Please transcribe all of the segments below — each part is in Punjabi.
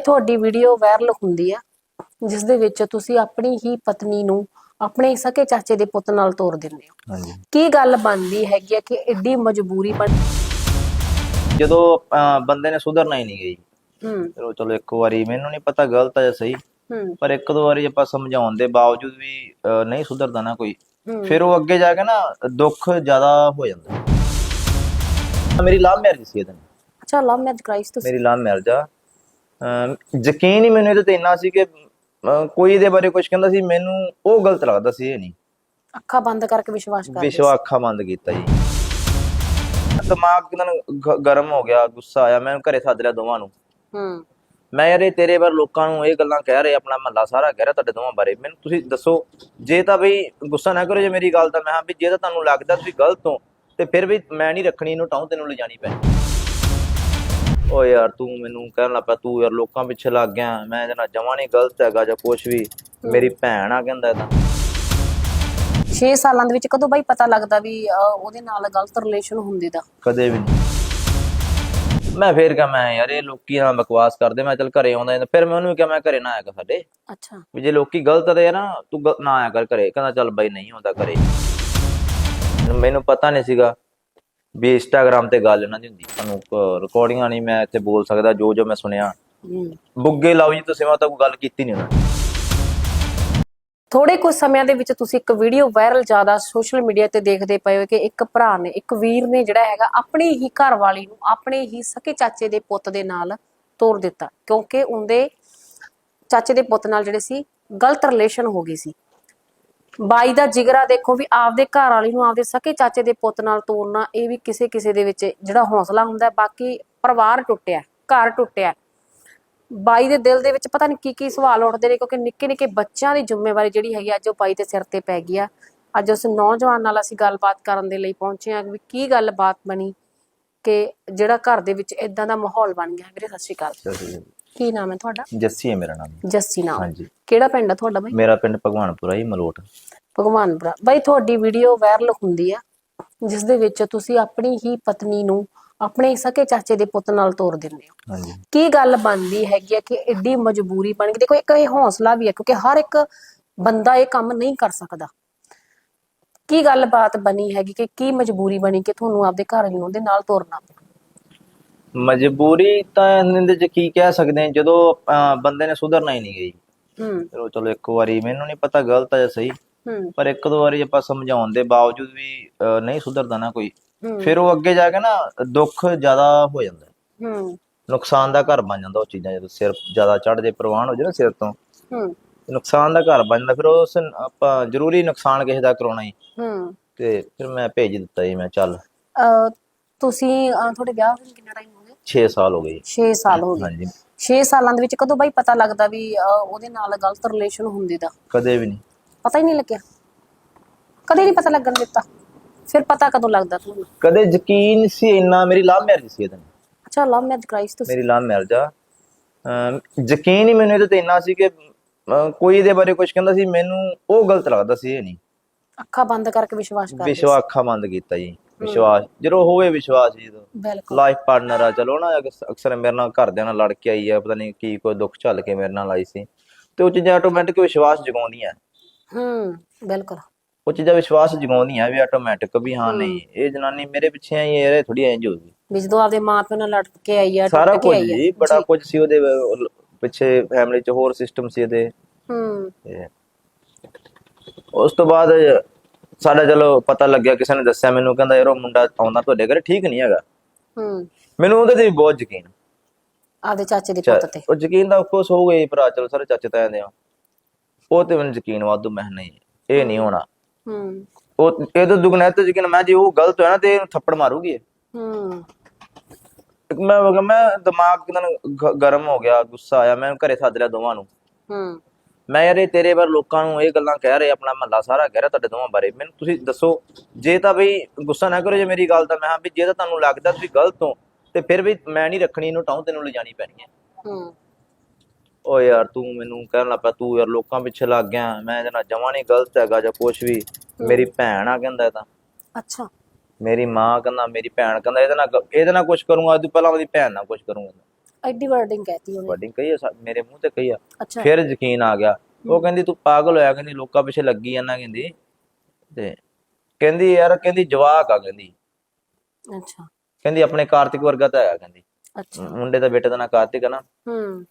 ਬਈ ਤੁਹਾਡੀ ਵੀਡੀਓ ਵਾਇਰਲ ਹੁੰਦੀ ਆ ਜਿਸ ਦੇ ਵਿੱਚ ਤੁਸੀਂ ਆਪਣੀ ਹੀ ਪਤਨੀ ਨੂੰ ਆਪਣੇ ਸਕੇ ਚਾਚੇ ਦੇ ਪੁੱਤ ਨਾਲ ਤੋਰ ਦਿੰਦੇ ਹੋ। ਕੀ ਗੱਲ ਬਣਦੀ ਹੈਗੀ ਆ ਕਿ ਐਡੀ ਮਜਬੂਰੀ ਬਣ ਜਦੋਂ ਅਹ, ਬੰਦੇ ਨੇ ਸੁਧਰਨਾ ਹੀ ਨਹੀਂ ਗਈ ਹੂੰ। ਚਲੋ ਚਲੋ ਇੱਕ ਵਾਰੀ ਮੈਨੂੰ ਨਹੀਂ ਪਤਾ ਗਲਤ ਹੈ ਜਾਂ ਸਹੀ ਹੂੰ। ਪਰ ਇੱਕ ਦੋ ਵਾਰੀ ਆਪਾਂ ਸਮਝਾਉਣ ਦੇ ਬਾਵਜੂਦ ਵੀ ਅਹ, ਨਹੀਂ ਸੁਧਰਦਾ ਨਾ ਕੋਈ ਹੂੰ। ਫਿਰ ਉਹ ਅੱਗੇ ਜਾ ਕੇ ਨਾ ਦੁੱਖ ਜ਼ਿਆਦਾ ਹੋ ਜਾਂਦਾ। ਮੇਰੀ ਲਵ ਮੈਰਿਜ ਸੀ ਇਹਦੇ ਨਾਲ। ਅੱਛਾ ਲਵ ਮੈਰਿਜ ਕਰਾਈਸ ਤੁਸੀਂ? ਮੇਰੀ ਲਵ ਮੈਰਿਜ ਆ। ਯਕੀਨ ਹੀ ਮੈਨੂੰ ਇਹਦੇ ਤੇ ਇੰਨਾ ਸੀ ਕਿ ਕੋਈ ਇਹਦੇ ਬਾਰੇ ਕੁਝ ਕਹਿੰਦਾ ਸੀ ਮੈਨੂੰ ਉਹ ਗਲਤ ਲੱਗਦਾ ਸੀ ਇਹ ਨਹੀਂ। ਅੱਖਾਂ ਬੰਦ ਕਰਕੇ ਵਿਸ਼ਵਾਸ ਕਰਦੇ ਵਿਸ਼ਵਾ ਅੱਖਾਂ ਬੰਦ ਕੀਤਾ ਜੀ। ਦਿਮਾਗ ਕਿਦਾਂ ਗਰਮ ਹੋ ਗਿਆ ਗੁੱਸਾ ਆਇਆ ਮੈਂ ਘਰੇ ਸੱਦ ਲਿਆ ਦੋਵਾਂ ਨੂੰ। ਹੂੰ। ਮੈਂ ਯਾਰ ਇਹ ਤੇਰੇ ਬਾਰੇ ਲੋਕਾਂ ਨੂੰ ਇਹ ਗੱਲਾਂ ਕਹਿ ਰਹੇ ਆਪਣਾ ਮਹੱਲਾ ਸਾਰਾ ਕਹਿ ਰਿਹਾ ਤੁਹਾਡੇ ਦੋਵਾਂ ਬਾਰੇ। ਮੈਨੂੰ ਤੁਸੀਂ ਦੱਸੋ ਜੇ ਤਾਂ ਬਈ ਗੁੱਸਾ ਨਾ ਕਰੋ ਜੇ ਮੇਰੀ ਗੱਲ ਤਾਂ ਮੈਂ ਹਾਂ ਵੀ ਜੇ ਤਾਂ ਤੁਹਾਨੂੰ ਲੱਗਦਾ ਤੁਸੀਂ ਗਲਤ ਹੋ ਤੇ ਫਿਰ ਵੀ ਮੈਂ ਨਹੀਂ ਰੱਖਣੀ ਇਹਨੂੰ ਟਾਉਂ ਤੈਨੂੰ ਲਿਜਾਣੀ ਪੈਣੀ। ਓ ਯਾਰ ਤੂੰ ਮੈਨੂੰ ਕਹਿਣ ਲੱਗਾ ਤੂੰ ਯਾਰ ਲੋਕਾਂ ਪਿੱਛੇ ਲੱਗ ਗਿਆ ਮੈਂ ਇਹਦੇ ਨਾਲ ਜਮਾਂ ਨਹੀਂ ਗਲਤ ਹੈਗਾ ਜਾਂ ਕੁਝ ਵੀ। ਮੇਰੀ ਭੈਣ ਆ ਕਹਿੰਦਾ ਤਾਂ। 6 ਸਾਲਾਂ ਦੇ ਵਿੱਚ ਕਦੋਂ ਬਾਈ ਪਤਾ ਲੱਗਦਾ ਵੀ ਅਹ, ਉਹਦੇ ਨਾਲ ਗਲਤ ਰਿਲੇਸ਼ਨ ਹੁੰਦੇ ਦਾ? ਕਦੇ ਵੀ ਨਹੀਂ ਮੈਂ ਫੇਰ ਕਿਹਾ ਮੈਂ ਯਾਰ ਇਹ ਲੋਕੀ ਨਾਲ ਬਕਵਾਸ ਕਰਦੇ ਮੈਂ ਚੱਲ ਘਰੇ ਆਉਂਦਾ ਜਾਂਦਾ। ਫਿਰ ਮੈਂ ਉਹਨੂੰ ਕਿਹਾ ਮੈਂ ਘਰੇ ਨਾ ਆਇਆ ਕਰ ਸਾਡੇ। ਅੱਛਾ। ਵੀ ਜੇ ਲੋਕੀ ਗਲਤ ਤੇ ਨਾ ਤੂੰ ਗਲ- ਨਾ ਆਇਆ ਕਰ ਘਰੇ। ਕਹਿੰਦਾ ਚੱਲ ਬਾਈ ਨਹੀਂ ਹੁੰਦਾ ਘਰੇ। ਮੈਨੂੰ ਪਤਾ ਨਹੀਂ ਸੀਗਾ। ਵੀ ਇੰਸਟਾਗ੍ਰam ਤੇ ਗੱਲ ਇਹਨਾਂ ਦੀ ਹੁੰਦੀ। ਤੁਹਾਨੂੰ ਰਿਕਾਰਡਿੰਗਾਂ ਨਹੀਂ ਮੈਂ ਇੱਥੇ ਬੋਲ ਸਕਦਾ ਜੋ ਜੋ ਮੈਂ ਸੁਣਿਆ। ਬੁੱਗੇ ਲਾਓ ਜੀ ਤੁਸੀਂ ਮੈਂ ਤਾਂ ਕੋਈ ਗੱਲ ਕੀਤੀ ਨਹੀਂ ਉਹਨਾਂ ਥੋੜੇ ਕੁ ਸਮਿਆਂ ਦੇ ਵਿੱਚ ਤੁਸੀਂ ਇੱਕ ਵੀਡੀਓ ਵਾਇਰਲ ਜ਼ਿਆਦਾ ਸੋਸ਼ਲ ਮੀਡੀਆ ਤੇ ਦੇਖਦੇ ਪਏ ਹੋ ਕਿ ਇੱਕ ਭਰਾ ਨੇ ਇੱਕ ਵੀਰ ਨੇ ਜਿਹੜਾ ਹੈਗਾ ਆਪਣੀ ਹੀ ਘਰ ਵਾਲੀ ਨੂੰ ਆਪਣੇ ਹੀ ਸਕੇ ਚਾਚੇ ਦੇ ਪੁੱਤ ਦੇ ਨਾਲ ਤੋਰ ਦਿੱਤਾ। ਕਿਉਂਕਿ ਉਹਦੇ ਚਾਚੇ ਦੇ ਪੁੱਤ ਨਾਲ ਜਿਹੜੇ ਸੀ ਗਲਤ ਰਿਲੇਸ਼ਨ ਹੋ ਗਈ ਸੀ। ਬਾਈ ਦਾ ਜਿਗਰਾ ਦੇਖੋ ਵੀ ਆਪਦੇ ਘਰ ਵਾਲੀ ਨੂੰ ਆਪਦੇ ਸਕੇ ਚਾਚੇ ਦੇ ਪੁੱਤ ਨਾਲ ਤੋਰਨਾ ਇਹ ਵੀ ਕਿਸੇ ਕਿਸੇ ਦੇ ਵਿੱਚ ਜਿਹੜਾ ਹੌਸਲਾ ਹੁੰਦਾ ਬਾਕੀ ਪਰਿਵਾਰ ਟੁੱਟਿਆ ਘਰ ਟੁੱਟਿਆ ਬਾਈ ਦੇ ਦਿਲ ਦੇ ਵਿੱਚ ਪਤਾ ਨਹੀਂ ਕੀ ਕੀ ਸਵਾਲ ਉੱਠਦੇ ਨੇ, ਕਿਉਂਕਿ ਨਿੱਕੇ ਨਿੱਕੇ ਬੱਚਿਆਂ ਦੀ ਜ਼ਿੰਮੇਵਾਰੀ ਜਿਹੜੀ ਹੈਗੀ ਅੱਜ ਉਹ ਬਾਈ ਦੇ ਸਿਰ ਤੇ ਪੈ ਗਈ ਆ। ਅੱਜ ਉਸ ਨੌਜਵਾਨ ਨਾਲ ਅਸੀਂ ਗੱਲਬਾਤ ਕਰਨ ਦੇ ਲਈ ਪਹੁੰਚੇ ਆ ਵੀ ਕੀ ਗੱਲਬਾਤ ਬਣੀ ਕਿ ਜਿਹੜਾ ਘਰ ਦੇ ਵਿੱਚ ਇਦਾਂ ਦਾ ਮਾਹੌਲ ਬਣ ਗਿਆ। ਵੀਰੇ ਸਤਿ ਸ਼੍ਰੀ ਅਕਾਲ। ਕੀ ਨਾਮ ਹੈ ਤੁਹਾਡਾ? ਜੱਸੀ ਹੈ ਮੇਰਾ ਨਾਮ। ਜੱਸੀ ਨਾਮ। ਹਾਂਜੀ। ਕਿਹੜਾ ਪਿੰਡ ਹੈ ਤੁਹਾਡਾ ਬਾਈ? ਮੇਰਾ ਪਿੰਡ ਭਗਵਾਨਪੁਰਾ ਹੀ ਮਲੋਟ। ਭਗਵਾਨਪੁਰਾ। ਬਾਈ ਤੁਹਾਡੀ ਵੀਡੀਓ ਵਾਇਰਲ ਹੁੰਦੀ ਆ ਜਿਸ ਦੇ ਵਿੱਚ ਤੁਸੀਂ ਆਪਣੀ ਹੀ ਪਤਨੀ ਨੂੰ ਆਪਣੇ ਸਕੇ ਚਾਚੇ ਦੇ ਪੁੱਤ ਨਾਲ ਤੋਰ ਦਿੰਦੇ ਹੋ। ਹਾਂਜੀ। ਕੀ ਗੱਲ ਬਣਦੀ ਹੈਗੀ ਆ ਕਿ ਐਡੀ ਮਜਬੂਰੀ ਬਣ ਗਈ? ਦੇਖੋ ਇੱਕ ਇਹ ਹੌਸਲਾ ਵੀ ਹੈ ਕਿਉਂਕਿ ਹਰ ਇੱਕ ਬੰਦਾ ਇਹ ਕੰਮ ਨਹੀਂ ਕਰ ਸਕਦਾ। ਕੀ ਗੱਲਬਾਤ ਬਣੀ ਹੈਗੀ ਕਿ ਕੀ ਮਜਬੂਰੀ ਬਣੀ ਕਿ ਤੁਹਾਨੂੰ ਆਪਦੇ ਘਰ ਨੂੰ ਉਹਦੇ ਨਾਲ ਤੋਰਨਾ ਪਿਆ ਮਜਬੂਰੀ ਤਾਂ ਇਹਦੇ ਚ ਕੀ ਕਹਿ ਸਕਦੇ ਹਾਂ ਜਦੋਂ ਅਹ, ਬੰਦੇ ਨੇ ਸੁਧਰਨਾ ਹੀ ਨਹੀਂ ਗਈ। ਹੂੰ। ਚਲੋ ਚਲੋ ਇੱਕ ਵਾਰੀ ਮੈਨੂੰ ਨਹੀਂ ਪਤਾ ਗਲਤ ਹੈ ਜਾਂ ਸਹੀ ਹੂੰ। ਪਰ ਇੱਕ ਦੋ ਵਾਰੀ ਆਪਾਂ ਸਮਝਾਉਣ ਦੇ ਬਾਵਜੂਦ ਵੀ ਅਹ, ਨਹੀਂ ਸੁਧਰਦਾ ਨਾ ਕੋਈ ਹੂੰ। ਫਿਰ ਉਹ ਅੱਗੇ ਜਾ ਕੇ ਨਾ ਦੁੱਖ ਜ਼ਿਆਦਾ ਹੋ ਜਾਂਦਾ। ਹੂੰ। ਨੁਕਸਾਨ ਦਾ ਘਰ ਬਣ ਜਾਂਦਾ ਉਹ ਚੀਜ਼ਾਂ ਜਦੋਂ ਸਿਰ ਜ਼ਿਆਦਾ ਚੜ੍ਹਦੇ ਪ੍ਰਵਾਨ ਹੋ ਜਾਏ ਨਾ ਸਿਰ ਤੋਂ। ਹੂੰ। ਨੁਕਸਾਨ ਦਾ ਘਰ ਬਣ ਜਾਂਦਾ ਫਿਰ ਉਸ ਆਪਾਂ ਜ਼ਰੂਰੀ ਨੁਕਸਾਨ ਕਿਸੇ ਦਾ ਕਰਾਉਣਾ ਹੀ। ਹੂੰ। ਤੇ ਫਿਰ ਮੈਂ ਭੇਜ ਦਿੱਤਾ ਜੀ ਮੈਂ ਚੱਲ। ਅਹ ਤੁਸੀਂ ਅਹ ਤੁਹਾਡੇ ਵਿਆਹ ਨੂੰ ਕਿੰਨਾ ਟਾਈਮ ਹੋ 6 ਸਾਲ ਹੋ ਗਏ ਜੀ। 6 ਸਾਲ ਹੋ ਗਏ। ਹਾਂਜੀ। 6 ਸਾਲਾਂ ਦੇ ਵਿੱਚ ਕਦੋਂ ਬਾਈ ਪਤਾ ਲੱਗਦਾ ਵੀ ਉਹਦੇ ਨਾਲ ਗਲਤ ਰਿਲੇਸ਼ਨ ਹੁੰਦੇ ਦਾ? ਕਦੇ ਵੀ ਨਹੀਂ। ਪਤਾ ਹੀ ਨਹੀਂ ਲੱਗਿਆ। ਕਦੇ ਨਹੀਂ ਪਤਾ ਲੱਗਣ ਦਿੱਤਾ। ਫਿਰ ਪਤਾ ਕਦੋਂ ਲੱਗਦਾ ਤੁਹਾਨੂੰ? ਕਦੇ ਯਕੀਨ ਸੀ ਇੰਨਾ ਮੇਰੀ ਲਵ ਮੈਰਿਜ ਸੀ ਇਹਦੇ ਨਾਲ। ਅੱਛਾ ਲਵ ਮੈਰਿਜ ਕਰਾਈਸ ਤੁਸੀਂ? ਮੇਰੀ ਲਵ ਮੈਰਿਜ ਆ। ਯਕੀਨ ਹੀ ਮੈਨੂੰ ਇਹਦੇ ਤੇ ਇੰਨਾ ਸੀ ਕਿ ਕੋਈ ਇਹਦੇ ਬਾਰੇ ਕੁਝ ਕਹਿੰਦਾ ਸੀ ਮੈਨੂੰ ਉਹ ਗਲਤ ਲੱਗਦਾ ਸੀ ਇਹ ਨਹੀਂ। ਅੱਖਾਂ ਬੰਦ ਕਰਕੇ ਵਿਸ਼ਵਾਸ ਕਰਦੇ ਵਿਸ਼ਵਾਸ ਅੱਖਾਂ ਬੰਦ ਕੀਤਾ ਜੀ। ਵਿਸ਼ਵਾਸ ਜਦੋਂ ਹੋਵੇ ਵਿਸ਼ਵਾਸ ਜੀ ਜਦੋਂ ਬਿਲਕੁਲ। ਲਾਈਫ ਪਾਰਟਨਰ ਆ ਚਲੋ ਨਾ ਅਕਸ- ਅਕਸਰ ਮੇਰੇ ਨਾਲ ਘਰਦਿਆਂ ਨਾਲ ਲੜ ਕੇ ਆਈ ਆ ਪਤਾ ਨਹੀਂ ਕੀ ਕੋਈ ਦੁੱਖ ਝੱਲ ਕੇ ਮੇਰੇ ਨਾਲ ਆਈ ਸੀ। ਤੇ ਉਹ ਚੀਜ਼ਾਂ ਆਟੋਮੈਟਿਕ ਵਿਸ਼ਵਾਸ ਜਗਾਉਂਦੀਆਂ। ਹੂੰ ਬਿਲਕੁਲ। ਉਹ ਚੀਜ਼ਾਂ ਵਿਸ਼ਵਾਸ ਜਗਾਉਂਦੀਆਂ ਵੀ ਆਟੋਮੈਟਿਕ ਵੀ ਹਾਂ ਨਹੀਂ ਇਹ ਜਨਾਨੀ ਮੇਰੇ ਪਿੱਛੇ ਆਈ ਹੈ ਇਹ ਥੋੜੀ ਇੰਜ ਹੋਊਗੀ ਵੀ ਜਦੋਂ ਆਪਦੇ ਮਾਪਿਆਂ ਨਾਲ ਲੜ ਕੇ ਆਈ ਆ ਸਾਰਾ ਟੁੱਟ ਕੇ ਕੁਝ ਆਈ ਆ। ਜੀ ਬੜਾ ਕੁਝ ਸੀ ਉਹਦੇ ਪਿੱਛੇ ਫੈਮਿਲੀ ਚ ਹੋਰ ਸਿਸਟਮ ਸੀ ਇਹਦੇ ਹੂੰ। ਤੇ ਉਸ ਤੋਂ ਬਾਅਦ ਸਾਡਾ ਚਲੋ ਪਤਾ ਲੱਗਿਆ ਕਿਸੇ ਨੇ ਦੱਸਿਆ ਮੈਨੂੰ ਕਹਿੰਦਾ ਯਾਰ ਉਹ ਮੁੰਡਾ ਆਉਂਦਾ ਤੁਹਾਡੇ ਘਰੇ ਠੀਕ ਨਹੀਂ ਹੈਗਾ। ਹੂੰ। ਮੈਨੂੰ ਉਹਦੇ ਤੇ ਵੀ ਬਹੁਤ ਯਕੀਨ। ਆਪਦੇ ਚਾਚੇ ਦੇ ਪੁੱਤ ਤੇ। ਉਹ ਯਕੀਨ ਦਾ ਕੋਸ ਹੋ ਗਈ ਭਰਾ ਚਲੋ ਸਾਰੇ ਚਾਚੇ ਤਾਇਆਂ ਦੇ ਆ। ਉਹ ਤੇ ਮੈਨੂੰ ਯਕੀਨ ਵਾਧੂ ਮੈਂ ਨਹੀਂ ਇਹ ਨਹੀਂ ਹੋਣਾ। ਹੂੰ। ਉਹ ਇਹ ਤਾਂ ਦੁਗਣਾ ਤੇ ਯਕੀਨ ਮੈਂ ਜੇ ਉਹ ਗਲਤ ਹੋਇਆ ਨਾ ਤੇ ਇਹਨੂੰ ਥੱਪੜ ਮਾਰੂਗੀ। ਹੂੰ। ਮੈਂ ਮੈਂ ਦਿਮਾਗ ਕਿਦਾਂ ਗਰਮ ਹੋ ਗਿਆ ਗੁੱਸਾ ਆਇਆ ਮੈਂ ਘਰੇ ਸੱਦ ਲਿਆ ਦੋਵਾਂ ਨੂੰ। ਹੂੰ। ਮੈਂ ਯਾਰ ਇਹ ਤੇਰੇ ਬਾਰੇ ਲੋਕਾਂ ਨੂੰ ਇਹ ਗੱਲਾਂ ਕਹਿ ਰਹੇ ਆਪਣਾ ਮਹੱਲਾ ਸਾਰਾ ਕਹਿ ਰਿਹਾ ਤੁਹਾਡੇ ਦੋਵਾਂ ਬਾਰੇ। ਮੈਨੂੰ ਤੁਸੀਂ ਦੱਸੋ ਜੇ ਤਾਂ ਬਈ ਗੁੱਸਾ ਨਾ ਕਰੋ ਜੇ ਮੇਰੀ ਗੱਲ ਤਾਂ ਮੈਂ ਹਾਂ ਵੀ ਜੇ ਤਾਂ ਤੁਹਾਨੂੰ ਲੱਗਦਾ ਤੁਸੀਂ ਗਲਤ ਹੋ ਤੇ ਫਿਰ ਵੀ ਮੈਂ ਨਹੀਂ ਰੱਖਣੀ ਇਹਨੂੰ ਟਾਉਂ ਤੈਨੂੰ ਲਿਜਾਣੀ ਪੈਣੀ ਹੈ। ਹੂੰ। ਓ ਯਾਰ ਤੂੰ ਮੈਨੂੰ ਕਹਿਣ ਲੱਗਾ ਤੂੰ ਯਾਰ ਲੋਕਾਂ ਪਿੱਛੇ ਲੱਗ ਗਿਆ ਮੈਂ ਇਹਦੇ ਨਾਲ ਜਮਾਂ ਨਹੀਂ ਗਲਤ ਹੈਗਾ ਜਾਂ ਕੁਝ ਵੀ। ਮੇਰੀ ਭੈਣ ਆ ਕਹਿੰਦਾ ਇਹ ਤਾਂ। ਅੱਛਾ। ਮੇਰੀ ਮਾਂ ਕਹਿੰਦਾ ਮੇਰੀ ਭੈਣ ਕਹਿੰਦਾ ਇਹਦੇ ਨਾਲ ਇਹਦੇ ਨਾਲ ਕੁਝ ਕਰੂੰਗਾ ਅੱਜ ਤੋਂ ਪਹਿਲਾਂ ਉਹਦੀ ਭੈਣ ਨਾਲ ਕੁਝ ਕਰੂੰਗਾ। ਐਡੀ ਵਰਡਿੰਗ ਕਹਿਤੀ ਉਹਨੇ। ਵਰਡਿੰਗ ਕਹੀ ਆ ਸਾ- ਮੇਰੇ ਮੂੰਹ ਤੇ ਕਹੀ ਆ। ਅੱਛਾ। ਫਿਰ ਯਕੀਨ ਆ ਗਿਆ। ਉਹ ਕਹਿੰਦੀ ਤੂੰ ਪਾਗਲ ਹੋਇਆ ਕਹਿੰਦੀ ਲੋਕਾਂ ਪਿੱਛੇ ਲੱਗੀ ਜਾਂਦਾ ਕਹਿੰਦੀ। ਤੇ ਕਹਿੰਦੀ ਯਾਰ ਕਹਿੰਦੀ ਜਵਾਕ ਆ ਕਹਿੰਦੀ। ਅੱਛਾ। ਕਹਿੰਦੀ ਆਪਣੇ ਕਾਰਤਿਕ ਵਰਗਾ ਤਾਂ ਹੈਗਾ ਕਹਿੰਦੀ। ਅੱਛਾ। ਮੁੰਡੇ ਦਾ ਬੇਟੇ ਦਾ ਨਾਂ ਕਾਰਤਿਕ ਆ ਨਾ। ਹੂੰ।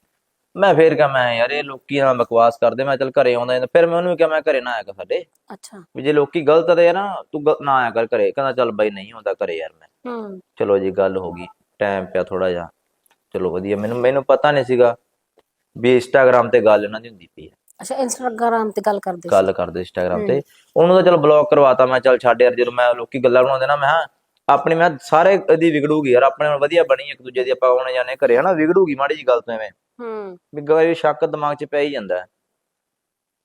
ਮੈਂ ਫੇਰ ਕਿਹਾ ਮੈਂ ਯਾਰ ਇਹ ਲੋਕੀ ਨਾਲ ਬਕਵਾਸ ਕਰਦੇ। ਮੈਂ ਚੱਲ ਘਰੇ ਆਉਂਦਾ ਜਾਂਦਾ। ਫਿਰ ਮੈਂ ਉਹਨੂੰ ਵੀ ਕਿਹਾ ਮੈਂ ਘਰੇ ਨਾ ਆਇਆ ਕਰ ਸਾਡੇ। ਅੱਛਾ। ਵੀ ਜੇ ਲੋਕੀ ਗਲਤ ਯਾਰ ਨਾ ਤੂੰ ਗ- ਨਾ ਆਇਆ ਕਰ ਘਰੇ। ਕਹਿੰਦਾ ਚੱਲ ਬਾਈ ਨਹੀਂ ਹੁੰਦਾ ਘਰੇ ਯਾਰ ਮੈਂ। ਹੂੰ। ਚਲੋ ਜੀ ਗੱਲ ਹੋ ਗਈ। ਟਾਈਮ ਪਿਆ ਥੋੜਾ ਜਿਹਾ। ਚਲੋ ਵਧੀਆ ਮੈਨੂੰ ਮੈਨੂੰ ਪਤਾ ਨਹੀਂ ਸੀਗਾ ਵੀ ਇੰਸਟਾਗ੍ਰam ਤੇ ਗੱਲ ਇਹਨਾਂ ਦੀ ਹੁੰਦੀ ਪਈ ਹੈ। ਅੱਛਾ ਇੰਸਟਾਗ੍ਰਾਮ ਤੇ ਗੱਲ ਕਰਦੇ ਸੀ। ਗੱਲ ਕਰਦੇ ਇੰਸਟਾਗ੍ਰam ਤੇ। ਉਹਨੂੰ ਤਾਂ ਚਲ ਬਲੌਕ ਕਰਵਾਤਾ ਮੈਂ ਚੱਲ ਛੱਡ ਯਾਰ ਜਦੋਂ ਮੈਂ ਲੋਕੀ ਗੱਲਾਂ ਬਣਾਉਂਦੇ ਨਾ ਮੈਂ ਆਪਣੀ ਮੈਂ ਸਾਰੇ ਦੀ ਵਿਗੜੂਗੀ ਯਾਰ ਆਪਣੇ ਨਾਲ ਵਧੀਆ ਬਣੀ ਇੱਕ ਦੂਜੇ ਦੀ ਆਪਾਂ ਆਉਣੇ ਜਾਣੇ ਘਰੇ ਹਨਾ ਵਿਗੜੂਗੀ ਮਾੜੀ ਜੀ ਗੱਲ ਤੋਂ ਐਵੇਂ। ਹੂੰ। ਵੀ ਗਾਇ ਸ਼ੱਕ ਦਿਮਾਗ 'ਚ ਪੈ ਹੀ ਜਾਂਦਾ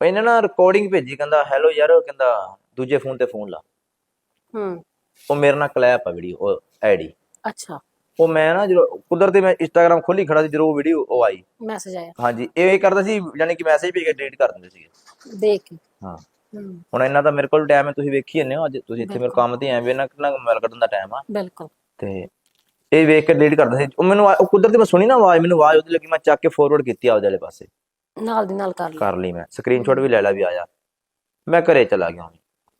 ਇਹਨੇ ਨਾ ਰਿਕਾਰਡਿੰਗ ਭੇਜੀ ਕਹਿੰਦਾ ਹੈਲੋ ਯਾਰ ਕਹਿੰਦਾ ਦੂਜੇ ਫੋਨ ਤੇ ਫੋਨ ਲਾ। ਹੂੰ। ਉਹ ਮੇਰੇ ਨਾਲ ਕਲੈਪ ਆ ਵੀਡੀਓ ਉਹ ਆਈਡੀ। ਅੱਛਾ। ਉਹ ਮੈਂ ਨਾ ਜਦੋਂ ਕੁਦਰਤੀ ਮੈਂ ਇੰਸਟਾਗ੍ਰam ਖੋਲੀ ਖੜਾ ਸੀ ਜਦੋਂ ਉਹ ਵੀਡੀਓ ਉਹ ਆਈ। ਮੈਸੇਜ ਆਇਆ। ਹਾਂਜੀ ਇਹ ਇਹ ਕਰਦਾ ਸੀ ਯਾਨੀ ਕਿ ਮੈਸੇਜ ਭੇਜ ਕੇ ਡਿਲੀਟ ਕਰ ਦਿੰਦੇ ਸੀਗੇ। ਦੇਖ ਕੇ। ਹਾਂ। ਹੁਣ ਇਹਨਾਂ ਦਾ ਮੇਰੇ ਕੋਲ ਟਾਈਮ ਹੈ ਤੁਸੀਂ ਵੇਖੀ ਜਾਂਦੇ ਹੋ ਅੱਜ? ਤੁਸੀਂ ਇੱਥੇ ਮੇਰੇ ਕੰਮ ਤੇ ਆਏ ਵੀ ਇਹਨਾਂ ਕਿੰਨਾ ਮੋਬਾਈਲ ਕੱਢਣ ਦਾ ਟਾਈਮ ਆ। ਬਿਲਕੁਲ। ਤੇ ਇਹ ਵੇਖ ਕੇ ਡਿਲੀਟ ਕਰਦਾ ਸੀ। ਉਹ ਮੈਨੂੰ ਉਹ ਕੁਦਰਤੀ ਮੈਂ ਸੁਣੀ ਨਾ ਆਵਾਜ਼ ਮੈਨੂੰ ਆਵਾਜ਼ ਉਹਦੀ ਲੱਗੀ ਮੈਂ ਚੱਕ ਕੇ ਫੋਰਵਰਡ ਕੀਤੀ ਆਪਦੇ ਵਾਲੇ ਪਾਸੇ। ਨਾਲ ਦੀ ਨਾਲ ਕਰ ਲਈ। ਕਰ ਲਈ ਮੈਂ। ਸਕਰੀਨਸ਼ਾਟ ਵੀ ਲੈ ਲਿਆ ਵੀ ਆਇਆ। ਮੈਂ ਘਰੇ ਚਲਾ ਗਿਆ।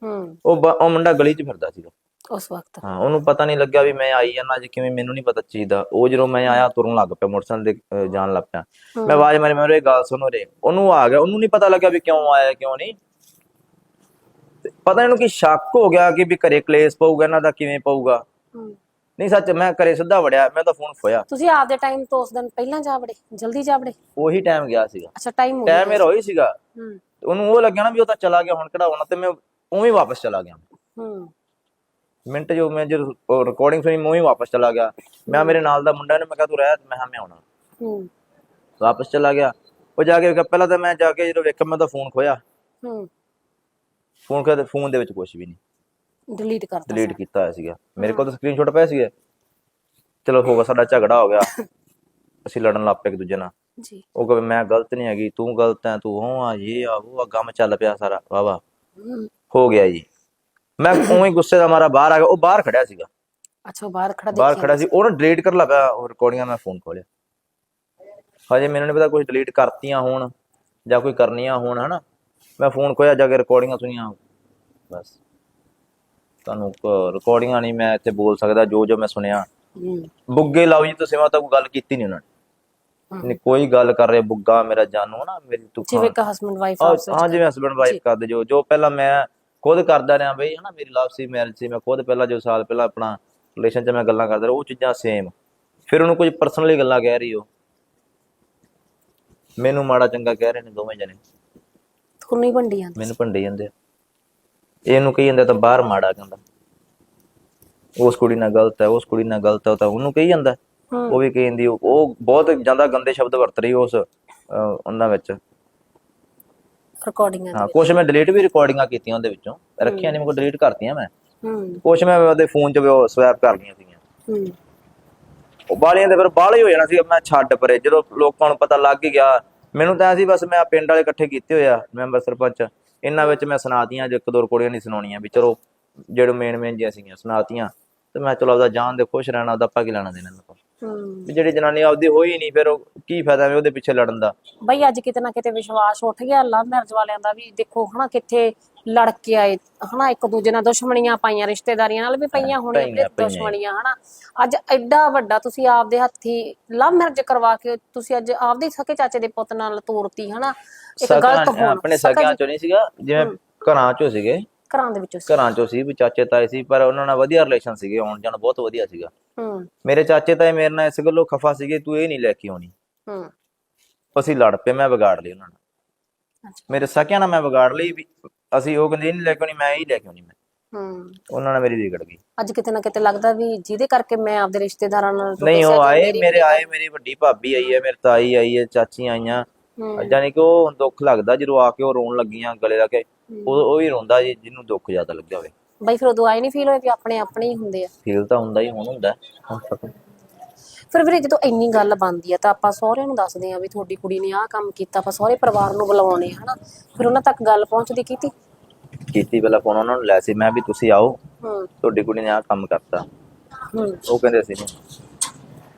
ਹੂੰ। ਉਹ ਉਹ ਮੁੰਡਾ ਗਲੀ 'ਚ ਫਿਰਦਾ ਸੀਗਾ। ਉਸ ਵਕਤ। ਹਾਂ ਉਹਨੂੰ ਪਤਾ ਨਹੀਂ ਲੱਗਿਆ ਵੀ ਮੈਂ ਆਈ ਜਾਂਦਾ ਅੱਜ ਕਿਵੇਂ ਮੈਨੂੰ ਨਹੀਂ ਪਤਾ ਚੀਜ਼ ਦਾ। ਉਹ ਜਦੋਂ ਮੈਂ ਆਇਆ ਤੁਰਨ ਲੱਗ ਪਿਆ ਮੋਟਰਸਾਈਕਲ ਦੇ ਅਹ, ਜਾਣ ਲੱਗ ਪਿਆ। ਮੈਂ ਆਵਾਜ਼ ਮਾਰੀ ਮੈਂ ਇਹ ਗੱਲ ਸੁਣੋ ਰੇ। ਉਹਨੂੰ ਆ ਗਿਆ ਉਹਨੂੰ ਨਹੀਂ ਪਤਾ ਲੱਗਿਆ ਵੀ ਕਿਉਂ ਆਇਆ ਕਿਉਂ ਨਹੀਂ। ਤੇ ਪਤਾ ਇਹਨੂੰ ਕੀ ਸ਼ੱਕ ਹੋ ਗਿਆ ਕਿ ਵੀ ਘਰੇ ਕਲੇਸ਼ ਪਊਗਾ ਇਹਨਾਂ ਦਾ ਕਿਵੇਂ ਪਊਗਾ। ਨਹੀਂ ਸੱਚ ਮੈਂ ਘਰੇ ਸਿੱਧਾ ਵੜਿਆ ਮੈਂ ਤਾਂ ਫੋਨ ਖੋਇਆ। ਤੁਸੀਂ ਆਪਦੇ ਟਾਈਮ ਤੋਂ ਉਸ ਦਿਨ ਪਹਿਲਾਂ ਜਾ ਵੜੇ ਜਲਦੀ ਜਾ ਵੜੇ? ਉਹੀ ਟਾਈਮ ਗਿਆ ਸੀਗਾ। ਅੱਛਾ ਟਾਈਮ ਹੋ ਟਾਈਮ ਗਿਆ ਮੇਰਾ ਉਹੀ ਸੀਗਾ। ਹੂੰ। ਤੇ ਉਹਨੂੰ ਉਹ ਲੱਗਿਆ ਨਾ ਵੀ ਉਹ ਤਾਂ ਚਲਾ ਗਿਆ ਹੁਣ ਕਿਹੜਾ ਹੋਣਾ ਤੇ ਮੈਂ ਉਵੇਂ ਹੀ ਵਾਪਸ ਚਲਾ ਗਿਆ। ਹੂੰ। ਮਿੰਟ ਜੋ ਮੈਂ ਜਦੋਂ ਰਿਕਾਰਡਿੰਗ ਸੁਣੀ ਮੈਂ ਹੀ ਵਾਪਸ ਚਲਾ ਗਿਆ। ਮੈਂ ਮੇਰੇ ਨਾਲ ਦਾ ਮੁੰਡਾ ਨੇ ਮੈਂ ਕਿਹਾ ਤੂੰ ਰਹਿ ਮੈਂ ਕਿਹਾ ਮੈਂ ਆਉਣਾ। ਹੂੰ। ਵਾਪਸ ਚਲਾ ਗਿਆ। ਉਹ ਜਾ ਕੇ ਵੇਖਿਆ ਪਹਿਲਾਂ ਤਾਂ ਮੈਂ ਜਾ ਕੇ ਜਦੋਂ ਵੇਖਿਆ ਮੈਂ ਤਾਂ ਫੋਨ ਖੋਇਆ ਹੂੰ। ਫੋਨ ਤੇ ਫੋਨ ਦੇ ਵਿੱਚ ਕੁਝ ਵੀ ਨਹੀਂ। ਡਿਲੀਟ ਕਰਤਾ ਡਿਲੀਟ ਕੀਤਾ ਹੋਇਆ ਸੀਗਾ। ਮੇਰੇ ਕੋਲ ਤਾਂ ਸਕਰੀਨਸ਼ਾਟ ਪਏ ਸੀਗੇ। ਚਲੋ ਹੋ ਗਿਆ ਸਾਡਾ ਝਗੜਾ ਹੋ ਗਿਆ। ਅਸੀਂ ਲੜਨ ਲੱਗ ਪਏ ਇੱਕ ਦੂਜੇ ਨਾਲ। ਜੀ। ਉਹ ਕਹੇ ਮੈਂ ਗਲਤ ਨਹੀਂ ਹੈਗੀ ਤੂੰ ਗਲਤ ਹੈ ਤੂੰ ਹੋ ਆ ਇਹ ਆ ਉਹ ਆ ਗਮ ਚੱਲ ਪਿਆ ਸਾਰਾ। ਵਾਹ। ਹੂੰ। ਹੋ ਗਿਆ ਜੀ। ਮੈਂ ਉਵੇਂ ਗੁੱਸੇ ਦਾ ਮਾਰਾ ਬਾਹਰ ਆ ਗਿਆ ਉਹ ਬਾਹਰ ਖੜਿਆ ਸੀਗਾ। ਅੱਛਾ ਉਹ ਬਾਹਰ ਖੜਾ ਬਾਹਰ ਖੜਾ ਸੀ ਉਹਨੇ ਡਿਲੀਟ ਕਰ ਲੱਗਾ ਉਹ ਰਿਕਾਰਡਿੰਗਾਂ ਮੈਂ ਫੋਨ ਖੋਲਿਆ ਹਜੇ ਮੈਨੂੰ ਨਹੀਂ ਪਤਾ ਕੁਝ ਡਿਲੀਟ ਕਰਤੀਆਂ ਹੋਣ ਜਾਂ ਕੋਈ ਕਰਨੀਆਂ ਹੋਣ ਹਨਾ। ਮੈਂ ਫੋਨ ਖੋਇਆ ਜਾ ਕੇ ਰਿਕਾਰਡਿੰਗਾਂ ਸੁਣੀਆਂ। ਬਸ। ਤੁਹਾਨੂੰ ਰਿਕਾਰਡਿੰਗਾਂ ਨਹੀਂ ਮੈਂ ਇੱਥੇ ਬੋਲ ਸਕਦਾ ਜੋ ਜੋ ਮੈਂ ਸੁਣਿਆ। ਬੁੱਗੇ ਲਾਓ ਜੀ ਤੁਸੀਂ ਮੈਂ ਤਾਂ ਕੋਈ ਗੱਲ ਕੀਤੀ ਨਹੀਂ ਉਹਨਾਂ ਨੇ। ਕੋਈ ਗੱਲ ਕਰ ਰਹੇ ਬੁੱਗਾ ਮੇਰਾ ਜਾਨੂ ਹਨਾ ਮੇਰੀ ਤੂੰ ਜਿਵੇਂ ਕਿ ਹਸਬੰਡ ਵਾਈਫ ਹਾਂ ਜਿਵੇਂ ਹਸਬੰਡ ਵਾਈਫ ਕਰਦੇ ਜੋ ਜੋ ਪਹਿਲਾਂ ਮੈਂ ਖੁਦ ਕਰਦਾ ਰਿਹਾ ਬਈ ਹਨਾ ਮੇਰੀ ਲਵ ਸੀ ਮੈਰਿਜ ਸੀ ਮੈਂ ਖੁਦ ਪਹਿਲਾਂ ਜੋ ਸਾਲ ਪਹਿਲਾਂ ਆਪਣਾ ਰਿਲੇਸ਼ਨ 'ਚ ਮੈਂ ਗੱਲਾਂ ਕਰਦਾ ਰਿਹਾ ਉਹ ਚੀਜ਼ਾਂ ਸੇਮ ਫਿਰ ਉਹਨੂੰ ਕੁਝ ਪਰਸਨਲੀ ਗੱਲਾਂ ਕਹਿ ਰਹੀ ਉਹ। ਮੈਨੂੰ ਮਾੜਾ ਚੰਗਾ ਕਹਿ ਰਹੇ ਨੇ ਦੋਵੇਂ ਜਣੇ। ਤੁਹਾਨੂੰ ਹੀ ਵੰਡੀ ਜਾਂਦੇ ਮੈਨੂੰ ਭੰਡੇ ਜਾਂਦੇ ਆ। ਇਹਨੂੰ ਕਹੀ ਜਾਂਦਾ ਤਾਂ ਬਾਹਰ ਮਾੜਾ ਕਹਿੰਦਾ। ਉਸ ਕੁੜੀ ਨਾਲ ਗਲਤ ਹੈ ਉਸ ਕੁੜੀ ਨਾਲ ਗਲਤ ਹੈ ਉਹ ਤਾਂ ਉਹਨੂੰ ਕਹੀ ਜਾਂਦਾ। ਹੂੰ। ਉਹ ਵੀ ਕਹਿੰਦੀ ਉਹ ਉਹ ਬਹੁਤ ਜ਼ਿਆਦਾ ਗੰਦੇ ਸ਼ਬਦ ਵਰਤ ਰਹੀ ਉਸ ਅਹ, ਉਹਨਾਂ ਵਿੱਚ। ਰਿਕਾਰਡਿੰਗਾਂ ਹਾਂ ਕੁਝ ਮੈਂ ਡਿਲੀਟ ਵੀ ਰਿਕਾਰਡਿੰਗਾਂ ਕੀਤੀਆਂ ਉਹਦੇ ਵਿੱਚੋਂ। ਰੱਖੀਆਂ ਨਹੀਂ ਮੈਂ ਕੋ ਡਿਲੀਟ ਕਰਤੀਆਂ ਮੈਂ। ਹੂੰ। ਕੁਝ ਮੈਂ ਉਹਦੇ ਫੋਨ 'ਚ ਸਵੈਪ ਕਰ ਲਈਆਂ ਸੀਗੀਆਂ। ਹੂੰ। ਉਹ ਬਾਲੀਆਂ ਦੇ ਫਿਰ ਬਾਹਲੇ ਹੋ ਜਾਣਾ ਸੀ ਮੈਂ ਛੱਡ ਪਰੇ। ਜਦੋਂ ਲੋਕਾਂ ਨੂੰ ਪਤਾ ਲੱਗ ਗਿਆ ਮੈਨੂੰ ਤਾਂ ਸੀ ਬਸ ਮੈਂ ਪਿੰਡ ਵਾਲੇ ਇਕੱਠੇ ਕੀਤੇ ਹੋਏ ਆ ਮੈਂਬਰ ਸਰਪੰਚ। ਇਹਨਾਂ ਵਿੱਚ ਮੈਂ ਸੁਣਾਤੀਆਂ ਜੇ ਇੱਕ ਦੋ ਕੁੜੀਆਂ ਨਹੀਂ ਸੁਣਾਉਣੀਆਂ ਵੀ ਚਲੋ ਜਿਹੜੇ ਮੇਨ ਮੇਨ ਜਿਹੀਆਂ ਸੀਗੀਆਂ ਸੁਣਾਤੀਆਂ। ਤੇ ਮੈਂ ਚਲੋ ਆਪਦਾ ਜਾਨ ਦੇ ਖੁਸ਼ ਰਹਿਣਾ ਉਹਦਾ ਆਪਾਂ ਕੀ ਲੈਣਾ ਦੇਣਾ ਤੋਂ ਵੀ ਜਿਹੜੀ ਜਨਾਨੀ ਆਪਦੀ ਹੋਈ ਨਹੀਂ ਫਿਰ ਉਹ ਕੀ ਫਾਇਦਾ ਵੀ ਉਹਦੇ ਪਿੱਛੇ ਲੜਨ ਦਾ? ਬਈ ਅੱਜ ਕਿਤੇ ਨਾ ਕਿਤੇ ਵਿਸ਼ਵਾਸ ਉੱਠ ਗਿਆ ਲਵ ਮੈਰਿਜ ਵਾਲਿਆਂ ਦਾ ਵੀ ਦੇਖੋ ਹਨਾ ਕਿੱਥੇ ਲੜ ਕੇ ਆਏ ਹਨਾ ਇੱਕ ਦੂਜੇ ਨਾਲ ਦੁਸ਼ਮਣੀਆਂ ਪਾਈਆਂ ਰਿਸ਼ਤੇਦਾਰੀਆਂ ਨਾਲ ਵੀ ਪਈਆਂ ਹੋਣੀਆਂ ਪਈਆਂ। ਦੁਸ਼ਮਣੀਆਂ ਹਨਾ। ਅੱਜ ਐਡਾ ਵੱਡਾ ਤੁਸੀਂ ਆਪਦੇ ਹੱਥੀ ਲਵ ਮੈਰਿਜ ਕਰਵਾ ਕੇ ਤੁਸੀਂ ਅੱਜ ਆਪਦੇ ਸਕੇ ਚਾਚੇ ਦੇ ਪੁੱਤ ਨਾਲ ਤੋਰਤੀ ਹਨਾ। ਇੱਕ ਗਲਤ ਸਕਿਆਂ ਹੋਣ ਆਪਣੇ ਸਕਿਆਂ ਚੋਂ ਨਹੀਂ ਸੀਗਾ ਜਿਵੇਂ ਘਰਾਂ ਚੋਂ ਸੀਗੇ। ਘਰਾਂ ਦੇ ਵਿੱਚੋਂ ਸੀ। ਘਰਾਂ ਚੋਂ ਸੀ ਵੀ ਚਾਚੇ ਤਾਏ ਸੀ ਪਰ ਉਹਨਾਂ ਨਾਲ ਵਧੀਆ ਰਿਲੇਸ਼ਨ ਸੀਗੇ ਆਉਣ ਜਾਣ ਬਹੁਤ ਵਧੀਆ ਸੀਗਾ। ਹੂੰ। ਮੇਰੇ ਚਾਚੇ ਤਾਏ ਮੇਰੇ ਨਾਲ ਇਸ ਗੱਲੋਂ ਖਫਾ ਸੀਗੇ ਤੂੰ ਇਹ ਨਹੀਂ ਲੈ ਕੇ ਆਉਣੀ। ਹੂੰ। ਅਸੀਂ ਲੜ ਪਏ ਮੈਂ ਵਿਗਾੜ ਲਈ ਉਹਨਾਂ ਨੂੰ ਮੇਰੇ ਸਕਿਆਂ ਨਾਲ ਮੈਂ ਵਿਗਾੜ ਲਈ ਵੀ ਅਸੀਂ ਉਹ ਕਹਿੰਦੇ ਇਹ ਨਹੀਂ ਲੈ ਕੇ ਆਉਣੀ ਮੈਂ ਹੀ ਲੈ ਕੇ ਆਉਣੀ ਮੈਂ। ਹੂੰ। ਉਹਨਾਂ ਨਾਲ ਮੇਰੀ ਵਿਗੜ ਗਈ। ਅੱਜ ਕਿਤੇ ਨਾ ਕਿਤੇ ਲੱਗਦਾ ਵੀ ਜਿਹਦੇ ਕਰਕੇ ਮੈਂ ਆਪਦੇ ਰਿਸ਼ਤੇਦਾਰਾਂ ਨਾਲ ਨਹੀਂ ਉਹ ਆਏ ਮੇਰੀ ਆਏ ਮੇਰੀ ਵੱਡੀ ਭਾਬੀ ਆਈ ਹੈ ਮੇਰੀ ਤਾਈ ਆਈ ਹੈ ਚਾਚੀ ਆਈਆਂ। ਜਾਨੀ ਕਿ ਉਹ ਦੁੱਖ ਲੱਗਦਾ ਜਦੋਂ ਆ ਕੇ ਉਹ ਰੋਣ ਲੱਗੀਆਂ ਗਲੇ ਲਾ ਕੇ। ਉਹ ਉਹ ਹੀ ਰੋਂਦਾ ਜੀ ਜਿਹਨੂੰ ਦੁੱਖ ਜ਼ਿਆਦਾ ਲੱਗਿਆ ਹੋਵੇ। ਬਈ ਫਿਰ ਉਦੋਂ ਆਏ ਨਹੀਂ ਫੀਲ ਹੋਏ ਵੀ ਆਪਣੇ ਆਪਣੇ ਹੀ ਹੁੰਦੇ ਆ। ਫੀਲ ਤਾਂ ਹੁੰਦਾ ਹੀ ਹੁਣ ਹੁੰਦਾ। ਹੁਣ ਤੱਕ ਫਿਰ ਵੀਰੇ ਜਦੋਂ ਇੰਨੀ ਗੱਲ ਬਣਦੀ ਆ ਤਾਂ ਆਪਾਂ ਸਹੁਰਿਆਂ ਨੂੰ ਦੱਸਦੇ ਆ ਵੀ ਤੁਹਾਡੀ ਕੁੜੀ ਨੇ ਆਹ ਕੰਮ ਕੀਤਾ ਆਪਾਂ ਸਹੁਰੇ ਪਰਿਵਾਰ ਨੂੰ ਬੁਲਾਉਣੇ ਆ ਹਨਾ। ਫਿਰ ਉਹਨਾਂ ਤੱਕ ਗੱਲ ਪਹੁੰਚਦੀ ਕੀਤੀ? ਕੀਤੀ ਪਹਿਲਾਂ ਫੋਨ ਉਹਨਾਂ ਨੂੰ ਲੈ ਸੀ ਮੈਂ ਵੀ ਤੁਸੀਂ ਆਓ। ਹੂੰ। ਤੁਹਾਡੀ ਕੁੜੀ ਨੇ ਆਹ ਕੰਮ ਕਰਤਾ। ਹੂੰ। ਉਹ ਕਹਿੰਦੇ ਸੀ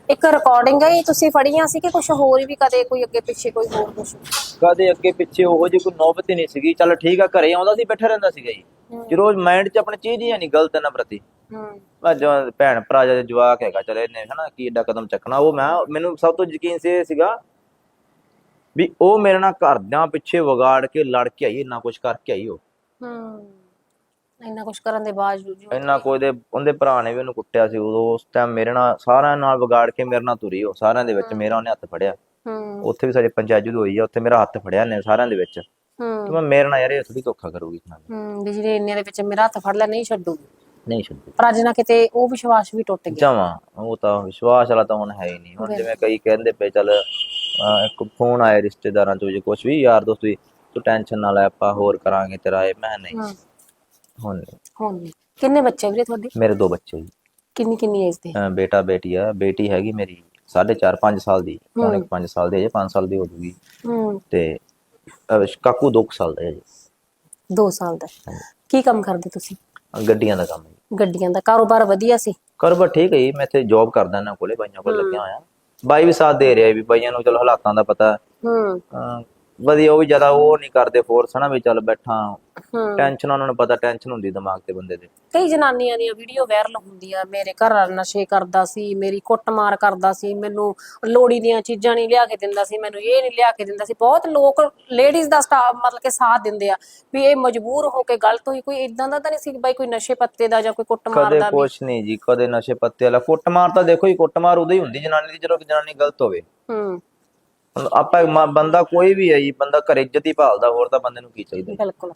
ਇੱਕ ਰਿਕਾਰਡਿੰਗ ਹੈ ਇਹ ਤੁਸੀਂ ਫੜੀਆਂ ਸੀ ਕਿ ਕੁਝ ਹੋਰ ਵੀ ਕਦੇ ਕੋਈ ਅੱਗੇ ਪਿੱਛੇ ਕੋਈ ਹੋਰ ਕੁਝ ਕਦੇ ਅੱਗੇ ਪਿੱਛੇ ਉਹੋ ਜਿਹੀ ਕੋਈ ਨੌਬਤ ਹੀ ਨਹੀਂ ਸੀਗੀ। ਚੱਲ ਠੀਕ ਆ ਘਰੇ ਆਉਂਦਾ ਸੀ ਬੈਠਾ ਰਹਿੰਦਾ ਸੀਗਾ ਜੀ। ਜਦੋਂ ਮਾਈਂਡ 'ਚ ਆਪਣੀ ਚੀਜ਼ ਹੀ ਨਹੀਂ ਗਲਤ ਇਹਨਾਂ ਪ੍ਰਤੀ। ਹੂੰ। ਅੱਜ ਭੈਣ ਭਰਾ ਜਾਂ ਜਵਾਕ ਹੈਗਾ ਚਲ ਇਹਨੇ ਹਨਾ ਕੀ ਏਡਾ ਕਦਮ ਚੱਕਣਾ ਉਹ ਮੈਂ ਮੈਨੂੰ ਸਭ ਤੋਂ ਯਕੀਨ ਸੀ ਸੀਗਾ ਵੀ ਉਹ ਮੇਰੇ ਨਾਲ ਘਰਦਿਆਂ ਪਿੱਛੇ ਵਿਗਾੜ ਕੇ ਲੜ ਕੇ ਆਈ ਇੰਨਾ ਕੁਝ ਕਰਕੇ ਆਈ ਉਹ। ਹੂੰ। ਇੰਨਾ ਕੁਝ ਕਰਨ ਦੇ ਬਾਵਜੂਦ ਵੀ ਇੰਨਾ ਕੋਈ ਦੇ ਉਹਦੇ ਭਰਾ ਨੇ ਵੀ ਉਹਨੂੰ ਕੁੱਟਿਆ ਸੀ ਉਦੋਂ ਉਸ ਟਾਈਮ ਮੇਰੇ ਨਾਲ ਸਾਰਿਆਂ ਨਾਲ ਵਿਗਾੜ ਕੇ ਮੇਰੇ ਨਾਲ ਤੁਰੀ ਉਹ ਸਾਰਿਆਂ ਦੇ ਵਿੱਚ ਮੇਰਾ ਉਹਨੇ ਹੱਥ ਫੜਿਆ। ਹੂੰ ਉੱਥੇ ਵੀ ਸਾਡੇ ਪੰਚਾਇਤ ਹੋਈ ਆ ਉੱਥੇ ਮੇਰਾ ਹੱਥ ਫੜਿਆ ਨੇ ਸਾਰਿਆਂ ਦੇ ਵਿੱਚ। ਤੇ ਹੂੰ ਮੈਂ ਮੇਰੇ ਨਾਲ ਯਾਰ ਇਹ ਥੋੜੀ ਧੋਖਾ ਕਰੂਗੀ ਨਾਲ। ਹੂੰ ਵੀ ਜਿਹੜੇ ਇੰਨੇ ਦੇ ਵਿੱਚ ਮੇਰਾ ਹੱਥ ਫੜ ਲਿਆ ਨਹੀਂ ਛੱਡੂ ਨਹੀਂ ਛੱਡੂ ਪਰ ਅੱਜ ਨਾ ਕਿਤੇ ਉਹ ਵਿਸ਼ਵਾਸ ਵੀ ਟੁੱਟ ਗਿਆ। ਜਮਾ ਉਹ ਤਾਂ ਵਿਸ਼ਵਾਸ ਵਾਲਾ ਤਾਂ ਹੁਣ ਹੈ ਹੀ ਨਹੀਂ। ਹੁਣ ਜਿਵੇਂ ਕਈ ਕਹਿੰਦੇ ਪਏ ਚੱਲ ਅਹ ਇੱਕ ਫੋਨ ਆਇਆ ਰਿਸ਼ਤੇਦਾਰਾਂ ਚੋਂ ਜੇ ਕੁਝ ਵੀ ਯਾਰ ਦੋਸਤ ਵੀ ਤੂੰ ਟੈਨਸ਼ਨ ਨਾ ਲੈ ਆਪਾਂ ਹੋਰ ਕਰਾਂਗੇ ਤੇਰਾ ਇਹ ਮੈਂ ਨਹੀਂ। ਹੁਣ ਨਹੀਂ। ਹੁਣ ਨਹੀਂ ਕਿੰਨੇ ਬੱਚੇ ਵੀਰੇ ਤੁਹਾਡੇ? ਮੇਰੇ ਦੋ ਬੱਚੇ ਜੀ। ਕਿੰਨੀ ਕਿੰਨੀ ਏਜ ਦੇ? ਅਹ ਬੇਟਾ ਬੇਟੀ ਆ। ਬੇਟੀ ਹੈਗੀ ਮੇਰੀ 4.5 5 ਸਾਲ ਦੀ। ਪੌਣੇ 5 ਸਾਲ ਦੀ ਹੈ 5 ਸਾਲ ਦੀ ਹੋ ਜੂਗੀ। ਹੂੰ। ਤੇ ਅਹ ਕਾਕੂ 2 ਸਾਲ ਦਾ ਹੈ ਜੀ। 2 ਸਾਲ ਦਾ। ਕੀ ਕੰਮ ਕਰਦੇ ਤੁਸੀਂ? ਅਹ ਗੱਡੀਆਂ ਦਾ ਕੰਮ ਹੈ ਜੀ। ਗੱਡੀਆਂ ਦਾ। ਕਾਰੋਬਾਰ ਵਧੀਆ ਸੀ? ਕਾਰੋਬਾਰ ਠੀਕ ਹੈ ਜੀ। ਮੈਂ ਇੱਥੇ ਜੌਬ ਕਰਦਾ ਇਹਨਾਂ ਕੋਲੇ ਬਾਈਆਂ ਕੋਲ ਲੱਗਿਆ ਹੋਇਆ। ਬਾਈ ਵੀ ਸਾਥ ਦੇ ਰਿਹਾ ਵੀ ਬਾਈਆਂ ਨੂੰ ਚਲੋ ਹਾਲਾਤਾਂ ਦਾ ਪਤਾ। ਹੂੰ। ਅਹ ਵਧੀਆ ਉਹ ਵੀ ਜ਼ਿਆਦਾ ਉਹ ਨਹੀਂ ਕਰਦੇ ਫੋਰਸ ਹਨਾ ਵੀ ਚੱਲ ਬੈਠਾ। ਹੂੰ। ਟੈਨਸ਼ਨ ਉਹਨਾਂ ਨੂੰ ਪਤਾ ਟੈਨਸ਼ਨ ਹੁੰਦੀ ਦਿਮਾਗ ਤੇ ਬੰਦੇ ਦੇ। ਕਈ ਜਨਾਨੀਆਂ ਦੀਆਂ ਵੀਡੀਓ ਵਾਇਰਲ ਹੁੰਦੀਆਂ ਮੇਰੇ ਘਰ ਵਾਲਾ ਨਸ਼ੇ ਕਰਦਾ ਸੀ ਮੇਰੀ ਕੁੱਟਮਾਰ ਕਰਦਾ ਸੀ ਮੈਨੂੰ ਲੋੜੀ ਦੀਆਂ ਚੀਜ਼ਾਂ ਨਹੀਂ ਲਿਆ ਕੇ ਦਿੰਦਾ ਸੀ ਮੈਨੂੰ ਇਹ ਨਹੀਂ ਲਿਆ ਕੇ ਦਿੰਦਾ ਸੀ। ਬਹੁਤ ਲੋਕ ਲੇਡੀਜ਼ ਦਾ ਸਟਾ ਮਤਲਬ ਕਿ ਸਾਥ ਦਿੰਦੇ ਆ ਵੀ ਇਹ ਮਜਬੂਰ ਹੋ ਕੇ ਗਲਤ ਹੋਈ ਕੋਈ ਇਦਾਂ ਦਾ ਤਾਂ ਨਹੀਂ ਸੀ ਕਿ ਬਾਈ ਕੋਈ ਨਸ਼ੇ ਪੱਤੇ ਦਾ ਜਾਂ ਕੋਈ ਕੁੱਟਮਾਰ ਕਦੇ ਦਾ ਵੀ। ਕੁਛ ਨਹੀਂ ਜੀ ਕਦੇ ਨਸ਼ੇ ਪੱਤੇ ਵਾਲਾ। ਕੁੱਟਮਾਰ ਤਾਂ ਦੇਖੋ ਜੀ ਕੁੱਟਮਾਰ ਉਦੋਂ ਹੀ ਹੁੰਦੀ ਜਨਾਨੀ ਦੀ ਜਦੋਂ ਜਨਾਨੀ ਗਲਤ ਹੋਵੇ। ਹੂੰ। ਆਪਾਂ ਮ- ਬੰਦਾ ਕੋਈ ਵੀ ਹੈ ਜੀ ਬੰਦਾ ਘਰੇ ਇੱਜ਼ਤ ਹੀ ਭਾਲਦਾ ਹੋਰ ਤਾਂ ਬੰਦੇ ਨੂੰ ਕੀ ਚਾਹੀਦਾ ਜੀ? ਬਿਲਕੁਲ।